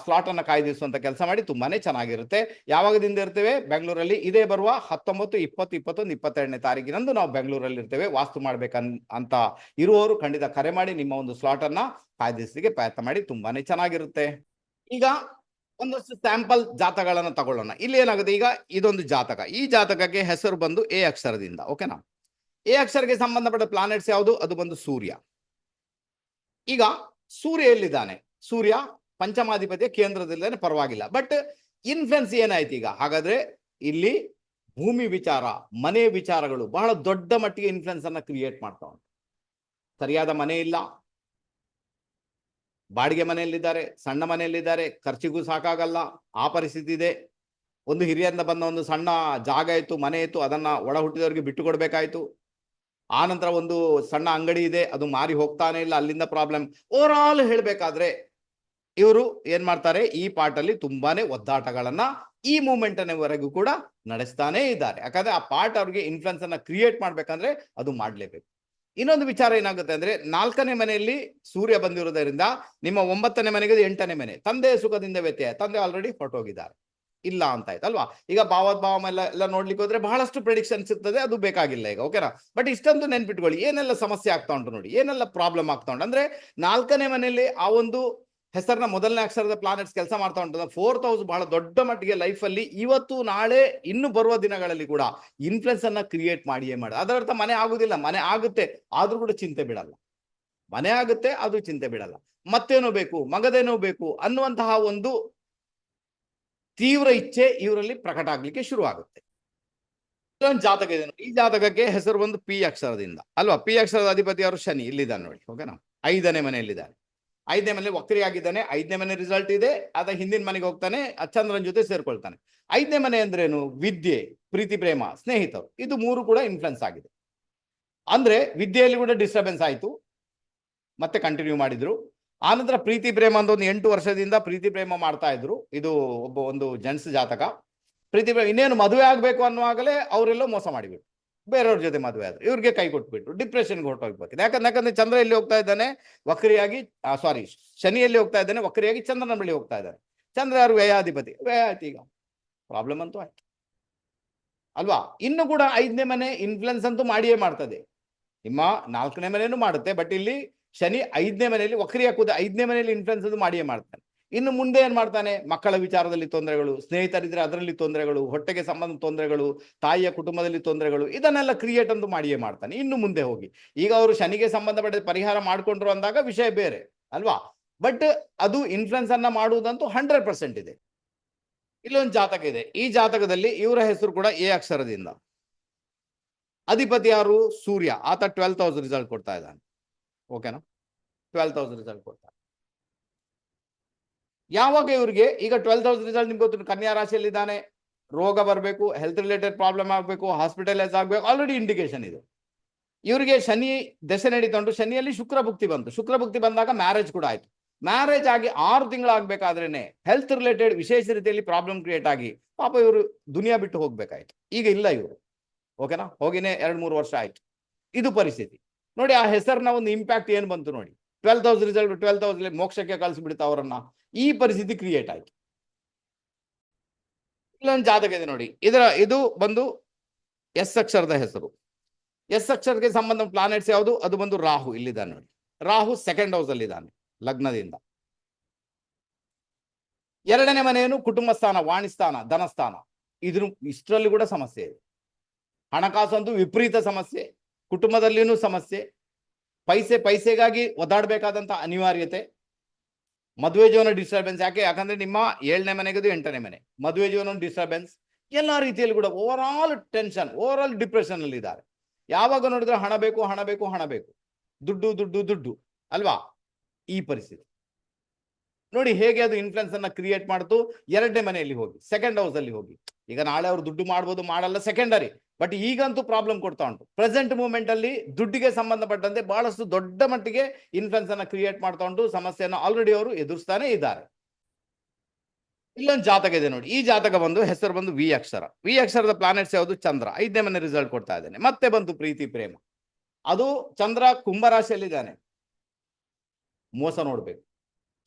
ಸ್ಲಾಟ್ ಅನ್ನು ಕಾಯ್ದಿರಿಸುವಂತ ಕೆಲಸ ಮಾಡಿ. ತುಂಬಾನೇ ಚೆನ್ನಾಗಿರುತ್ತೆ. ಯಾವಾಗದಿಂದ ಇರ್ತೇವೆ? ಬೆಂಗಳೂರಲ್ಲಿ. ಇದೇ ಬರುವ ಹತ್ತೊಂಬತ್ತು, ಇಪ್ಪತ್ತು, ಇಪ್ಪತ್ತೊಂದು, ಇಪ್ಪತ್ತೆರಡನೇ ತಾರೀಕಿನಂದು ನಾವು ಬೆಂಗಳೂರಲ್ಲಿ ಇರ್ತೇವೆ. ವಾಸ್ತು ಮಾಡ್ಬೇಕನ್, ಅಂತ ಇರುವವರು ಖಂಡಿತ ಕರೆ ಮಾಡಿ ನಿಮ್ಮ ಒಂದು ಸ್ಲಾಟ್ ಅನ್ನ ಕಾಯ್ದಿರಿಸಲಿಕ್ಕೆ ಪ್ರಯತ್ನ ಮಾಡಿ. ತುಂಬಾನೇ ಚೆನ್ನಾಗಿರುತ್ತೆ. ಈಗ ಒಂದಷ್ಟು ಸ್ಯಾಂಪಲ್ ಜಾತಕಗಳನ್ನ ತಗೊಳ್ಳೋಣ. ಇಲ್ಲಿ ಏನಾಗುತ್ತೆ ಈಗ ಇದೊಂದು ಜಾತಕ. ಈ ಜಾತಕಕ್ಕೆ ಹೆಸರು ಬಂದು ಎ ಅಕ್ಷರದಿಂದ ಓಕೆನಾ ಎ ಅಕ್ಷರಕ್ಕೆ ಸಂಬಂಧಪಟ್ಟ ಪ್ಲಾನೆಟ್ಸ್ ಯಾವುದು? ಅದು ಬಂದು ಸೂರ್ಯ. ಈಗ ಸೂರ್ಯ ಎಲ್ಲಿದ್ದಾನೆ? ಸೂರ್ಯ ಪಂಚಮಾಧಿಪತಿಯ ಕೇಂದ್ರದಲ್ಲೇನೆ ಪರವಾಗಿಲ್ಲ. ಬಟ್ ಇನ್ಫ್ಲುಯೆನ್ಸ್ ಏನಾಯ್ತು ಈಗ? ಹಾಗಾದ್ರೆ ಇಲ್ಲಿ ಭೂಮಿ ವಿಚಾರ, ಮನೆ ವಿಚಾರಗಳು ಬಹಳ ದೊಡ್ಡ ಮಟ್ಟಿಗೆ ಇನ್ಫ್ಲುಯೆನ್ಸ್ ಅನ್ನ ಕ್ರಿಯೇಟ್ ಮಾಡ್ತಾ ಉಂಟು. ಸರಿಯಾದ ಮನೆ ಇಲ್ಲ ಬಾಡಿಗೆ ಮನೆಯಲ್ಲಿದ್ದಾರೆ, ಸಣ್ಣ ಮನೆಯಲ್ಲಿದ್ದಾರೆ, ಖರ್ಚಿಗೂ ಸಾಕಾಗಲ್ಲ, ಆ ಪರಿಸ್ಥಿತಿ ಇದೆ. ಒಂದು ಹಿರಿಯರಿಂದ ಬಂದ ಒಂದು ಸಣ್ಣ ಜಾಗ ಇತ್ತು, ಮನೆ ಇತ್ತು, ಅದನ್ನ ಒಳ ಹುಟ್ಟಿದವರಿಗೆ ಬಿಟ್ಟು ಕೊಡಬೇಕಾಯಿತು. ಆ ಒಂದು ಸಣ್ಣ ಅಂಗಡಿ ಇದೆ, ಅದು ಮಾರಿ ಹೋಗ್ತಾನೆ ಇಲ್ಲ, ಅಲ್ಲಿಂದ ಪ್ರಾಬ್ಲಮ್ ಓವರ್ ಆಲ್ ಹೇಳ್ಬೇಕಾದ್ರೆ, ಇವರು ಏನ್ ಮಾಡ್ತಾರೆ, ಈ ಪಾಟಲ್ಲಿ ತುಂಬಾನೇ ಒದ್ದಾಟಗಳನ್ನ ಈ ಮೂಮೆಂಟ್ ಕೂಡ ನಡೆಸ್ತಾನೇ ಇದ್ದಾರೆ. ಯಾಕಂದ್ರೆ ಆ ಪಾರ್ಟ್ ಅವ್ರಿಗೆ ಇನ್ಫ್ಲುಯೆನ್ಸ್ ಅನ್ನ ಕ್ರಿಯೇಟ್ ಮಾಡ್ಬೇಕಂದ್ರೆ ಅದು ಮಾಡ್ಲೇಬೇಕು. ಇನ್ನೊಂದು ವಿಚಾರ ಏನಾಗುತ್ತೆ ಅಂದ್ರೆ ನಾಲ್ಕನೇ ಮನೆಯಲ್ಲಿ ಸೂರ್ಯ ಬಂದಿರೋದರಿಂದ ನಿಮ್ಮ ಒಂಬತ್ತನೇ ಮನೆಗೆ ಎಂಟನೇ ಮನೆ. ತಂದೆ ಸುಖದಿಂದ ವ್ಯತ್ಯಯ ತಂದೆ ಆಲ್ರೆಡಿ ಹೊರಟೋಗಿದ್ದಾರೆ. ಇಲ್ಲ ಅಂತ ಆಯ್ತು, ಅಲ್ವಾ? ಈಗ ಭಾವೋದ್ಭಾವ ಎಲ್ಲ ಎಲ್ಲ ನೋಡ್ಲಿಕ್ಕೆ ಹೋದ್ರೆ ಬಹಳಷ್ಟು ಪ್ರಿಡಿಕ್ಷನ್ಸ್ ಇರ್ತದೆ, ಅದು ಬೇಕಾಗಿಲ್ಲ ಈಗ ಓಕೆನಾ ಬಟ್ ಇಷ್ಟೊಂದು ನೆನ್ಪಿಟ್ಕೊಳ್ಳಿ, ಏನೆಲ್ಲ ಸಮಸ್ಯೆ ಆಗ್ತಾ ಉಂಟು ನೋಡಿ, ಏನೆಲ್ಲ ಪ್ರಾಬ್ಲಮ್ ಆಗ್ತಾ ಉಂಟು? ಅಂದ್ರೆ ನಾಲ್ಕನೇ ಮನೆಯಲ್ಲಿ ಆ ಒಂದು ಹೆಸರಿನ ಮೊದಲನೇ ಅಕ್ಷರದ ಪ್ಲಾನೆಟ್ಸ್ ಕೆಲಸ ಮಾಡ್ತಾ ಉಂಟು. ಫೋರ್ತ್ ಹೌಸ್ ಬಹಳ ದೊಡ್ಡ ಮಟ್ಟಿಗೆ ಲೈಫ್ ಅಲ್ಲಿ ಇವತ್ತು, ನಾಳೆ, ಇನ್ನು ಬರುವ ದಿನಗಳಲ್ಲಿ ಕೂಡ ಇನ್ಫ್ಲುಯೆನ್ಸ್ ಅನ್ನ ಕ್ರಿಯೇಟ್ ಮಾಡಿಯೇ ಮಾಡಿ ಅದರ ಅರ್ಥ ಮನೆ ಆಗುದಿಲ್ಲ. ಮನೆ ಆಗುತ್ತೆ, ಆದ್ರೂ ಕೂಡ ಚಿಂತೆ ಬಿಡಲ್ಲ. ಮನೆ ಆಗುತ್ತೆ ಅದು ಚಿಂತೆ ಬಿಡಲ್ಲ. ಮತ್ತೇನೋ ಬೇಕು? ಮಗದೇನೋ ಬೇಕು? ಅನ್ನುವಂತಹ ಒಂದು ತೀವ್ರ ಇಚ್ಛೆ ಇವರಲ್ಲಿ ಪ್ರಕಟ ಆಗ್ಲಿಕ್ಕೆ ಶುರು ಆಗುತ್ತೆ. ಜಾತಕ ಇದೆ ಈ ಜಾತಕಕ್ಕೆ ಹೆಸರು ಬಂದು ಪಿ ಅಕ್ಷರದಿಂದ. ಅಲ್ವಾ? ಪಿ ಅಕ್ಷರದ ಅಧಿಪತಿ ಅವರು ಶನಿ. ಇಲ್ಲಿದ್ದಾನೆ ನೋಡಿ. ಓಕೆನಾ? ಐದನೇ ಮನೆಯಲ್ಲಿದ್ದಾನೆ. ಐದನೇ ಮನೆ ವಕ್ರಿ ಆಗಿದ್ದಾನೆ ಐದನೇ ಮನೆ ರಿಸಲ್ಟ್ ಇದೆ ಅದ ಹಿಂದಿನ ಮನೆಗೆ ಹೋಗ್ತಾನೆ ಅಚ್ಚಂದ್ರನ ಚಂದ್ರನ ಜೊತೆ ಸೇರ್ಕೊಳ್ತಾನೆ. ಐದನೇ ಮನೆ ಅಂದ್ರೇನು? ವಿದ್ಯೆ, ಪ್ರೀತಿ, ಪ್ರೇಮ, ಸ್ನೇಹಿತರು. ಇದು ಮೂರು ಕೂಡ ಇನ್ಫ್ಲುಯೆನ್ಸ್ ಆಗಿದೆ. ಅಂದ್ರೆ ವಿದ್ಯೆಯಲ್ಲಿ ಕೂಡ ಡಿಸ್ಟರ್ಬೆನ್ಸ್ ಆಯ್ತು. ಮತ್ತೆ ಕಂಟಿನ್ಯೂ ಮಾಡಿದ್ರು. ಆನಂತರ ಪ್ರೀತಿ, ಪ್ರೇಮ ಅಂತ ಒಂದು ಎಂಟು ವರ್ಷದಿಂದ ಪ್ರೀತಿ, ಪ್ರೇಮ ಮಾಡ್ತಾ ಇದ್ರು. ಇದು ಒಬ್ಬ ಒಂದು ಜೆಂಟ್ಸ್ ಜಾತಕ. ಪ್ರೀತಿ, ಪ್ರೇಮ ಇನ್ನೇನು ಮದುವೆ ಆಗ್ಬೇಕು ಅನ್ನುವಾಗಲೇ ಅವರೆಲ್ಲೋ ಮೋಸ ಮಾಡಿಬಿಟ್ರು. ಬೇರೆಯವ್ರ ಜೊತೆ ಮದುವೆ ಆದ್ರು. ಇವ್ರಿಗೆ ಕೈ ಕೊಟ್ಬಿಟ್ರು ಡಿಪ್ರೆಷನ್ಗೆ ಹೊರಟೋಗ್ಬೇಕು ಯಾಕಂದ್ರೆ ಯಾಕಂದ್ರೆ ಚಂದ್ರ ಎಲ್ಲಿ ಹೋಗ್ತಾ ಇದ್ದಾನೆ? ವಕ್ರಿಯಾಗಿ ಸಾರಿ ಶನಿಯಲ್ಲಿ ಹೋಗ್ತಾ ಇದ್ದಾನೆ, ವಕ್ರಿಯಾಗಿ ಚಂದ್ರನ ಬಳಿ ಹೋಗ್ತಾ ಇದ್ದಾನೆ. ಚಂದ್ರ ಯಾರು? ವ್ಯಯಾಧಿಪತಿ. ವ್ಯಯ ಈಗ. ಪ್ರಾಬ್ಲಮ್ ಅಂತೂ ಆಯ್ತು. ಅಲ್ವಾ? ಇನ್ನು ಕೂಡ ಐದನೇ ಮನೆ ಇನ್ಫ್ಲುಯೆನ್ಸ್ ಅಂತೂ ಮಾಡಿಯೇ ಮಾಡ್ತದೆ. ನಿಮ್ಮ ನಾಲ್ಕನೇ ಮನೆಯೂ ಮಾಡುತ್ತೆ ಬಟ್ ಇಲ್ಲಿ ಶನಿ ಐದನೇ ಮನೆಯಲ್ಲಿ ವಕ್ರಿಯಾಗಿ ಕೂತ ಐದನೇ ಮನೆಯಲ್ಲಿ ಇನ್ಫ್ಲುಯೆನ್ಸ್ ಅದು ಮಾಡಿಯೇ ಮಾಡ್ತಾನೆ. ಇನ್ನು ಮುಂದೆ ಏನ್ ಮಾಡ್ತಾನೆ? ಮಕ್ಕಳ ವಿಚಾರದಲ್ಲಿ ತೊಂದರೆಗಳು, ಸ್ನೇಹಿತರಿದ್ರೆ ಅದರಲ್ಲಿ ತೊಂದರೆಗಳು, ಹೊಟ್ಟೆಗೆ ಸಂಬಂಧ ತೊಂದರೆಗಳು, ತಾಯಿಯ ಕುಟುಂಬದಲ್ಲಿ ತೊಂದರೆಗಳು, ಇದನ್ನೆಲ್ಲ ಕ್ರಿಯೇಟ್ ಅಂತ ಮಾಡಿಯೇ ಮಾಡ್ತಾನೆ. ಇನ್ನು ಮುಂದೆ ಹೋಗಿ. ಈಗ ಅವರು ಶನಿಗೆ ಸಂಬಂಧಪಟ್ಟ ಪರಿಹಾರ ಮಾಡ್ಕೊಂಡ್ರು ಅಂದಾಗ ವಿಷಯ ಬೇರೆ, ಅಲ್ವಾ? ಬಟ್ ಅದು ಇನ್ಫ್ಲುಯೆನ್ಸ್ ಅನ್ನ ಮಾಡುವುದಂತೂ ಹಂಡ್ರೆಡ್ ಪರ್ಸೆಂಟ್ ಇದೆ. ಇಲ್ಲೊಂದು ಜಾತಕ ಇದೆ. ಈ ಜಾತಕದಲ್ಲಿ ಇವರ ಹೆಸರು ಕೂಡ ಎ ಅಕ್ಷರದಿಂದ. ಅಧಿಪತಿ ಯಾರು? ಸೂರ್ಯ. ಆತ ಟ್ವೆಲ್ ತೌಸಂಡ್ ರಿಸಲ್ಟ್ ಕೊಡ್ತಾ ಇದ್ದಾನೆ. ಓಕೆನಾ ಟ್ವೆಲ್ ತೌಸಂಡ್ ರಿಸಲ್ಟ್ ಕೊಡ್ತಾರೆ ಯಾವಾಗ ಇವರಿಗೆ? ಈಗ ಟ್ವೆಲ್ ತೌಸಂಡ್ ರಿಸಲ್ಟ್ ನಿಮ್ಗೆ ಗೊತ್ತು ಕನ್ಯಾ ರಾಶಿಯಲ್ಲಿ ಇದ್ದಾನೆ ರೋಗ ಬರಬೇಕು ಹೆಲ್ತ್ ರಿಲೇಟೆಡ್ ಪ್ರಾಬ್ಲಮ್ ಆಗಬೇಕು ಹಾಸ್ಪಿಟಲೈಸ್ ಆಗಬೇಕು ಆಲ್ರೆಡಿ ಇಂಡಿಕೇಶನ್ ಇದು. ಇವರಿಗೆ ಶನಿ ದಶೆ ನಡೀತಾ ಶನಿಯಲ್ಲಿ ಶುಕ್ರ ಭುಕ್ತಿ ಬಂತು. ಶುಕ್ರ ಭುಕ್ತಿ ಬಂದಾಗ ಮ್ಯಾರೇಜ್ ಕೂಡ ಆಯ್ತು. ಮ್ಯಾರೇಜ್ ಆಗಿ ಆರು ತಿಂಗಳಾಗಬೇಕಾದ್ರೇನೆ ಹೆಲ್ತ್ ರಿಲೇಟೆಡ್ ವಿಶೇಷ ರೀತಿಯಲ್ಲಿ ಪ್ರಾಬ್ಲಮ್ ಕ್ರಿಯೇಟ್ ಆಗಿ ಪಾಪ ಇವರು ದುನಿಯಾ ಬಿಟ್ಟು ಹೋಗ್ಬೇಕಾಯ್ತು. ಈಗ ಇಲ್ಲ ಇವರು. ಓಕೆನಾ ಹೋಗಿನೇ ಎರಡ್ ಮೂರು ವರ್ಷ ಆಯ್ತು. ಇದು ಪರಿಸ್ಥಿತಿ. ನೋಡಿ ಆ ಹೆಸರಿನ ಒಂದು ಇಂಪ್ಯಾಕ್ಟ್ ಏನು ಬಂತು ನೋಡಿ. Twelve thousand result twelve thousand ಮೋಕ್ಷಕ್ಕೆ ಕಳಿಸ್ಬಿಡ್ತಾ ಅವರನ್ನ. ಈ ಪರಿಸ್ಥಿತಿ ಕ್ರಿಯೇಟ್ ಆಯ್ತು. ಇಲ್ಲೊಂದು ಜಾತಕ ಇದೆ ನೋಡಿ. ಇದರ, ಇದು ಬಂದು ಎಸ್ ಅಕ್ಷರದ ಹೆಸರು. ಎಸ್ ಅಕ್ಷರಕ್ಕೆ ಸಂಬಂಧ ಪ್ಲಾನೆಟ್ಸ್ ಯಾವುದು? ಅದು ಬಂದು ರಾಹು, ಇಲ್ಲಿದ್ದಾನೆ ನೋಡಿ. ರಾಹು ಸೆಕೆಂಡ್ ಹೌಸ್ ಅಲ್ಲಿ ಇದ್ದಾನೆ ಲಗ್ನದಿಂದ. ಎರಡನೇ ಮನೆಯನ್ನು ಕುಟುಂಬ ಸ್ಥಾನ ವಾಣಿಸ್ಥಾನ, ಧನಸ್ಥಾನ. ಇದ್ರ ಇಷ್ಟರಲ್ಲಿ ಕೂಡ ಸಮಸ್ಯೆ ಇದೆ. ಹಣಕಾಸು ಅಂತೂ ವಿಪರೀತ ಸಮಸ್ಯೆ, ಕುಟುಂಬದಲ್ಲಿನೂ ಸಮಸ್ಯೆ ಪೈಸೆ ಪೈಸೆಗಾಗಿ ಒದಾಡಬೇಕಾದಂತ ಅನಿವಾರ್ಯತೆ. ಮದುವೆ ಜೀವನ ಡಿಸ್ಟರ್ಬೆನ್ಸ್ ಯಾಕೆ? ಯಾಕಂದ್ರೆ ನಿಮ್ಮ ಏಳನೇ ಮನೆಗದು ಎಂಟನೇ ಮನೆ. ಮದುವೆ ಜೀವನ ಡಿಸ್ಟರ್ಬೆನ್ಸ್ ಎಲ್ಲಾ ರೀತಿಯಲ್ಲಿ ಕೂಡ overall tension overall depression ಅಲ್ಲಿ ಇದ್ದಾರೆ. ಯಾವಾಗ ನೋಡಿದ್ರೆ ಹಣ ಬೇಕು ಹಣ ಬೇಕು ಹಣ ಬೇಕು. ದುಡ್ಡು ದುಡ್ಡು ದುಡ್ಡು. ಅಲ್ವಾ? ಈ ಪರಿಸ್ಥಿತಿ. ನೋಡಿ ಹೇಗೆ ಅದು ಇನ್ಫ್ಲುಯೆನ್ಸ್ ಅನ್ನ ಕ್ರಿಯೇಟ್ ಮಾಡ್ತು? ಎರಡನೇ ಮನೆಯಲ್ಲಿ ಹೋಗಿ ಸೆಕೆಂಡ್ ಹೌಸ್ ಅಲ್ಲಿ ಹೋಗಿ. ಈಗ ನಾಳೆ ಅವ್ರು ದುಡ್ಡು ಮಾಡ್ಬೋದು, ಮಾಡಲ್ಲ ಸೆಕೆಂಡರಿ ಬಟ್ ಈಗಂತೂ ಪ್ರಾಬ್ಲಮ್ ಕೊಡ್ತಾ ಉಂಟು. ಪ್ರೆಸೆಂಟ್ ಮೂಮೆಂಟ್ ಅಲ್ಲಿ ದುಡ್ಡಿಗೆ ಸಂಬಂಧಪಟ್ಟಂತೆ ಬಹಳಷ್ಟು ದೊಡ್ಡ ಮಟ್ಟಿಗೆ ಇನ್ಫ್ಲುಯೆನ್ಸ್ ಅನ್ನ ಕ್ರಿಯೇಟ್ ಮಾಡ್ತಾ ಉಂಟು. ಸಮಸ್ಯೆಯನ್ನು ಆಲ್ರೆಡಿ ಅವರು ಎದುರಿಸ್ತಾನೆ ಇದ್ದಾರೆ. ಇಲ್ಲೊಂದು ಜಾತಕ ಇದೆ ನೋಡಿ. ಈ ಜಾತಕ ಬಂದು ಹೆಸರು ಬಂದು ವಿ ಅಕ್ಷರ. ವಿ ಅಕ್ಷರದ ಪ್ಲಾನೆಟ್ಸ್ ಯಾವುದು? ಚಂದ್ರ. ಐದನೇ ಮನೆ ರಿಸಲ್ಟ್ ಕೊಡ್ತಾ ಇದ್ದೇನೆ. ಮತ್ತೆ ಬಂತು ಪ್ರೀತಿ, ಪ್ರೇಮ. ಅದು ಚಂದ್ರ ಕುಂಭರಾಶಿಯಲ್ಲಿದ್ದಾನೆ ಮೋಸ ನೋಡ್ಬೇಕು.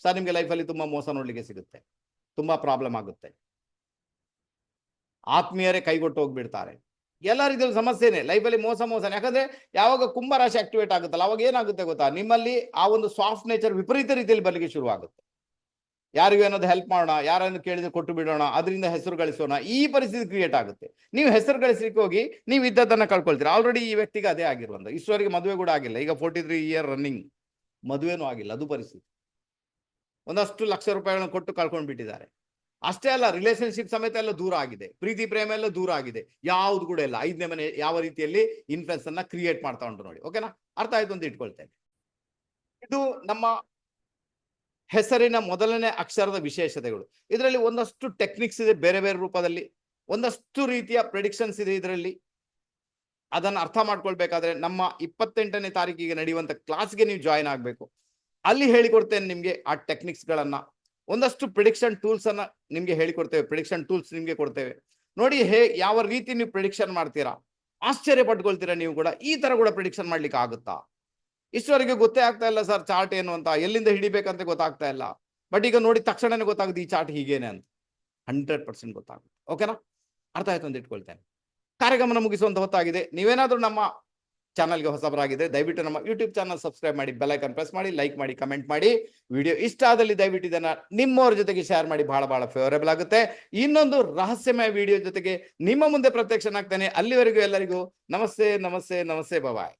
ಸರ್, ನಿಮ್ಗೆ ಲೈಫಲ್ಲಿ ತುಂಬಾ ಮೋಸ ನೋಡ್ಲಿಕ್ಕೆ ಸಿಗುತ್ತೆ. ತುಂಬಾ ಪ್ರಾಬ್ಲಮ್ ಆಗುತ್ತೆ. ಆತ್ಮೀಯರೇ ಕೈಗೊಟ್ಟು ಹೋಗ್ಬಿಡ್ತಾರೆ. ಎಲ್ಲ ರೀತಿಯಲ್ಲಿ ಸಮಸ್ಯೆನೆ ಲೈಫಲ್ಲಿ ಮೋಸ ಮೋಸ ಯಾಕಂದ್ರೆ ಯಾವಾಗ ಕುಂಭರಾಶಿ ಆಕ್ಟಿವೇಟ್ ಆಗುತ್ತಲ್ಲ, ಅವಾಗ ಏನಾಗುತ್ತೆ ಗೊತ್ತಾ? ನಿಮ್ಮಲ್ಲಿ ಆ ಒಂದು ಸಾಫ್ಟ್ ನೇಚರ್ ವಿಪರೀತ ರೀತಿಯಲ್ಲಿ ಬರಲಿಕ್ಕೆ ಶುರು ಆಗುತ್ತೆ ಯಾರಿಗೂ ಏನಾದ್ರು ಹೆಲ್ಪ್ ಮಾಡೋಣ ಯಾರನ್ನು ಕೇಳಿದ್ರೆ ಕೊಟ್ಟು ಬಿಡೋಣ, ಅದರಿಂದ ಹೆಸರು ಗಳಿಸೋಣ, ಈ ಪರಿಸ್ಥಿತಿ ಕ್ರಿಯೇಟ್ ಆಗುತ್ತೆ. ನೀವು ಹೆಸರು ಗಳಿಸಲಿಕ್ಕೆ ಹೋಗಿ, ನೀವು ಇದ್ದದನ್ನ ಕಳ್ಕೊಳ್ತೀರಾ. ಆಲ್ರೆಡಿ ಈ ವ್ಯಕ್ತಿಗೆ ಅದೇ ಆಗಿರುವಂತ ಇಷ್ಟವರೆಗೆ ಮದುವೆ ಕೂಡ ಆಗಿಲ್ಲ. ಈಗ ಫೋರ್ಟಿ ತ್ರೀ ಇಯರ್ ರನ್ನಿಂಗ್ ಮದುವೆನೂ ಆಗಿಲ್ಲ. ಅದು ಪರಿಸ್ಥಿತಿ. ಒಂದಷ್ಟು ಲಕ್ಷ ರೂಪಾಯಿಗಳನ್ನು ಕೊಟ್ಟು ಕಳ್ಕೊಂಡು ಬಿಟ್ಟಿದ್ದಾರೆ ಅಷ್ಟೇ ಅಲ್ಲ ರಿಲೇಶನ್ಶಿಪ್ ಸಮೇತ ಎಲ್ಲ ದೂರ ಆಗಿದೆ. ಪ್ರೀತಿ, ಪ್ರೇಮ ಎಲ್ಲ ದೂರ ಆಗಿದೆ. ಯಾವ್ದು ಕೂಡ ಇಲ್ಲ. ಐದನೇ ಮನೆ ಯಾವ ರೀತಿಯಲ್ಲಿ ಇನ್ಫ್ಲುಯೆನ್ಸ್ ಅನ್ನ ಕ್ರಿಯೇಟ್ ಮಾಡ್ತಾ ಉಂಟು ನೋಡಿ. ಓಕೆನಾ ಅರ್ಥ ಆಯ್ತು ಅಂತ ಇಟ್ಕೊಳ್ತೇನೆ. ಇದು ನಮ್ಮ ಹೆಸರಿನ ಮೊದಲನೇ ಅಕ್ಷರದ ವಿಶೇಷತೆಗಳು. ಇದರಲ್ಲಿ ಒಂದಷ್ಟು ಟೆಕ್ನಿಕ್ಸ್ ಇದೆ ಬೇರೆ ಬೇರೆ ರೂಪದಲ್ಲಿ. ಒಂದಷ್ಟು ರೀತಿಯ ಪ್ರೆಡಿಕ್ಷನ್ಸ್ ಇದೆ ಇದರಲ್ಲಿ. ಅದನ್ನ ಅರ್ಥ ಮಾಡ್ಕೊಳ್ಬೇಕಾದ್ರೆ ನಮ್ಮ ಇಪ್ಪತ್ತೆಂಟನೇ ತಾರೀಕಿಗೆ ನಡೆಯುವಂತ ಕ್ಲಾಸ್ಗೆ ನೀವು ಜಾಯಿನ್ ಆಗಬೇಕು. ಅಲ್ಲಿ ಹೇಳಿಕೊಡ್ತೇನೆ ನಿಮ್ಗೆ ಆ ಟೆಕ್ನಿಕ್ಸ್ ಗಳನ್ನ. ಒಂದಷ್ಟು ಪ್ರಿಡಿಕ್ಷನ್ ಟೂಲ್ಸ್ ಅನ್ನ ನಿಮ್ಗೆ ಹೇಳಿಕೊಡ್ತೇವೆ. ಪ್ರಿಡಿಕ್ಷನ್ ಟೂಲ್ಸ್ ನಿಮ್ಗೆ ಕೊಡ್ತೇವೆ. ನೋಡಿ, ಹೇ, ಯಾವ ರೀತಿ ನೀವು ಪ್ರಿಡಿಕ್ಷನ್ ಮಾಡ್ತೀರಾ? ಆಶ್ಚರ್ಯ ಪಟ್ಕೊಳ್ತೀರಾ ನೀವು ಕೂಡ? ಈ ತರ ಕೂಡ ಪ್ರಿಡಿಕ್ಷನ್ ಮಾಡ್ಲಿಕ್ಕೆ ಆಗುತ್ತಾ? ಇಷ್ಟವರೆಗೆ ಗೊತ್ತೇ ಆಗ್ತಾ ಇಲ್ಲ, ಸರ್ ಚಾರ್ಟ್ ಏನು ಅಂತ. ಎಲ್ಲಿಂದ ಹಿಡಿಬೇಕಂತ ಗೊತ್ತಾಗ್ತಾ ಇಲ್ಲ. ಬಟ್ ಈಗ ನೋಡಿ, ತಕ್ಷಣನೇ ಗೊತ್ತಾಗುತ್ತೆ ಈ ಚಾರ್ಟ್ ಹೀಗೇನೆ ಅಂತ. ಹಂಡ್ರೆಡ್ ಪರ್ಸೆಂಟ್ ಗೊತ್ತಾಗುತ್ತೆ. ಓಕೆನಾ ಅರ್ಥ ಆಯ್ತು ಅಂತ ಇಟ್ಕೊಳ್ತೇನೆ. ಕಾರ್ಯಕ್ರಮನ ಮುಗಿಸುವಂತ ಹೊತ್ತಾಗಿದೆ. ನೀವೇನಾದ್ರೂ ನಮ್ಮ ಚಾನಲ್ಗೆ ಹೊಸಬರಾಗಿದೆ ದಯವಿಟ್ಟು ನಮ್ಮ ಯೂಟ್ಯೂಬ್ ಚಾನಲ್ ಸಬ್ಸ್ಕ್ರೈಬ್ ಮಾಡಿ ಬೆಲ್ ಐಕನ್ ಪ್ರೆಸ್ ಮಾಡಿ ಲೈಕ್ ಮಾಡಿ ಕಮೆಂಟ್ ಮಾಡಿ. ವಿಡಿಯೋ ಇಷ್ಟ ಆದಲ್ಲಿ ದಯವಿಟ್ಟು ಇದನ್ನ ನಿಮ್ಮವ್ರ ಜೊತೆಗೆ ಶೇರ್ ಮಾಡಿ ಬಹಳ ಬಹಳ ಫೇವರೇಬಲ್ ಆಗುತ್ತೆ. ಇನ್ನೊಂದು ರಹಸ್ಯಮಯ ವಿಡಿಯೋ ಜೊತೆಗೆ ನಿಮ್ಮ ಮುಂದೆ ಪ್ರತ್ಯಕ್ಷನಾಗ್ತೇನೆ. ಅಲ್ಲಿವರೆಗೂ ಎಲ್ಲರಿಗೂ ನಮಸ್ತೆ ನಮಸ್ತೆ ನಮಸ್ತೆ ಬಾಯ್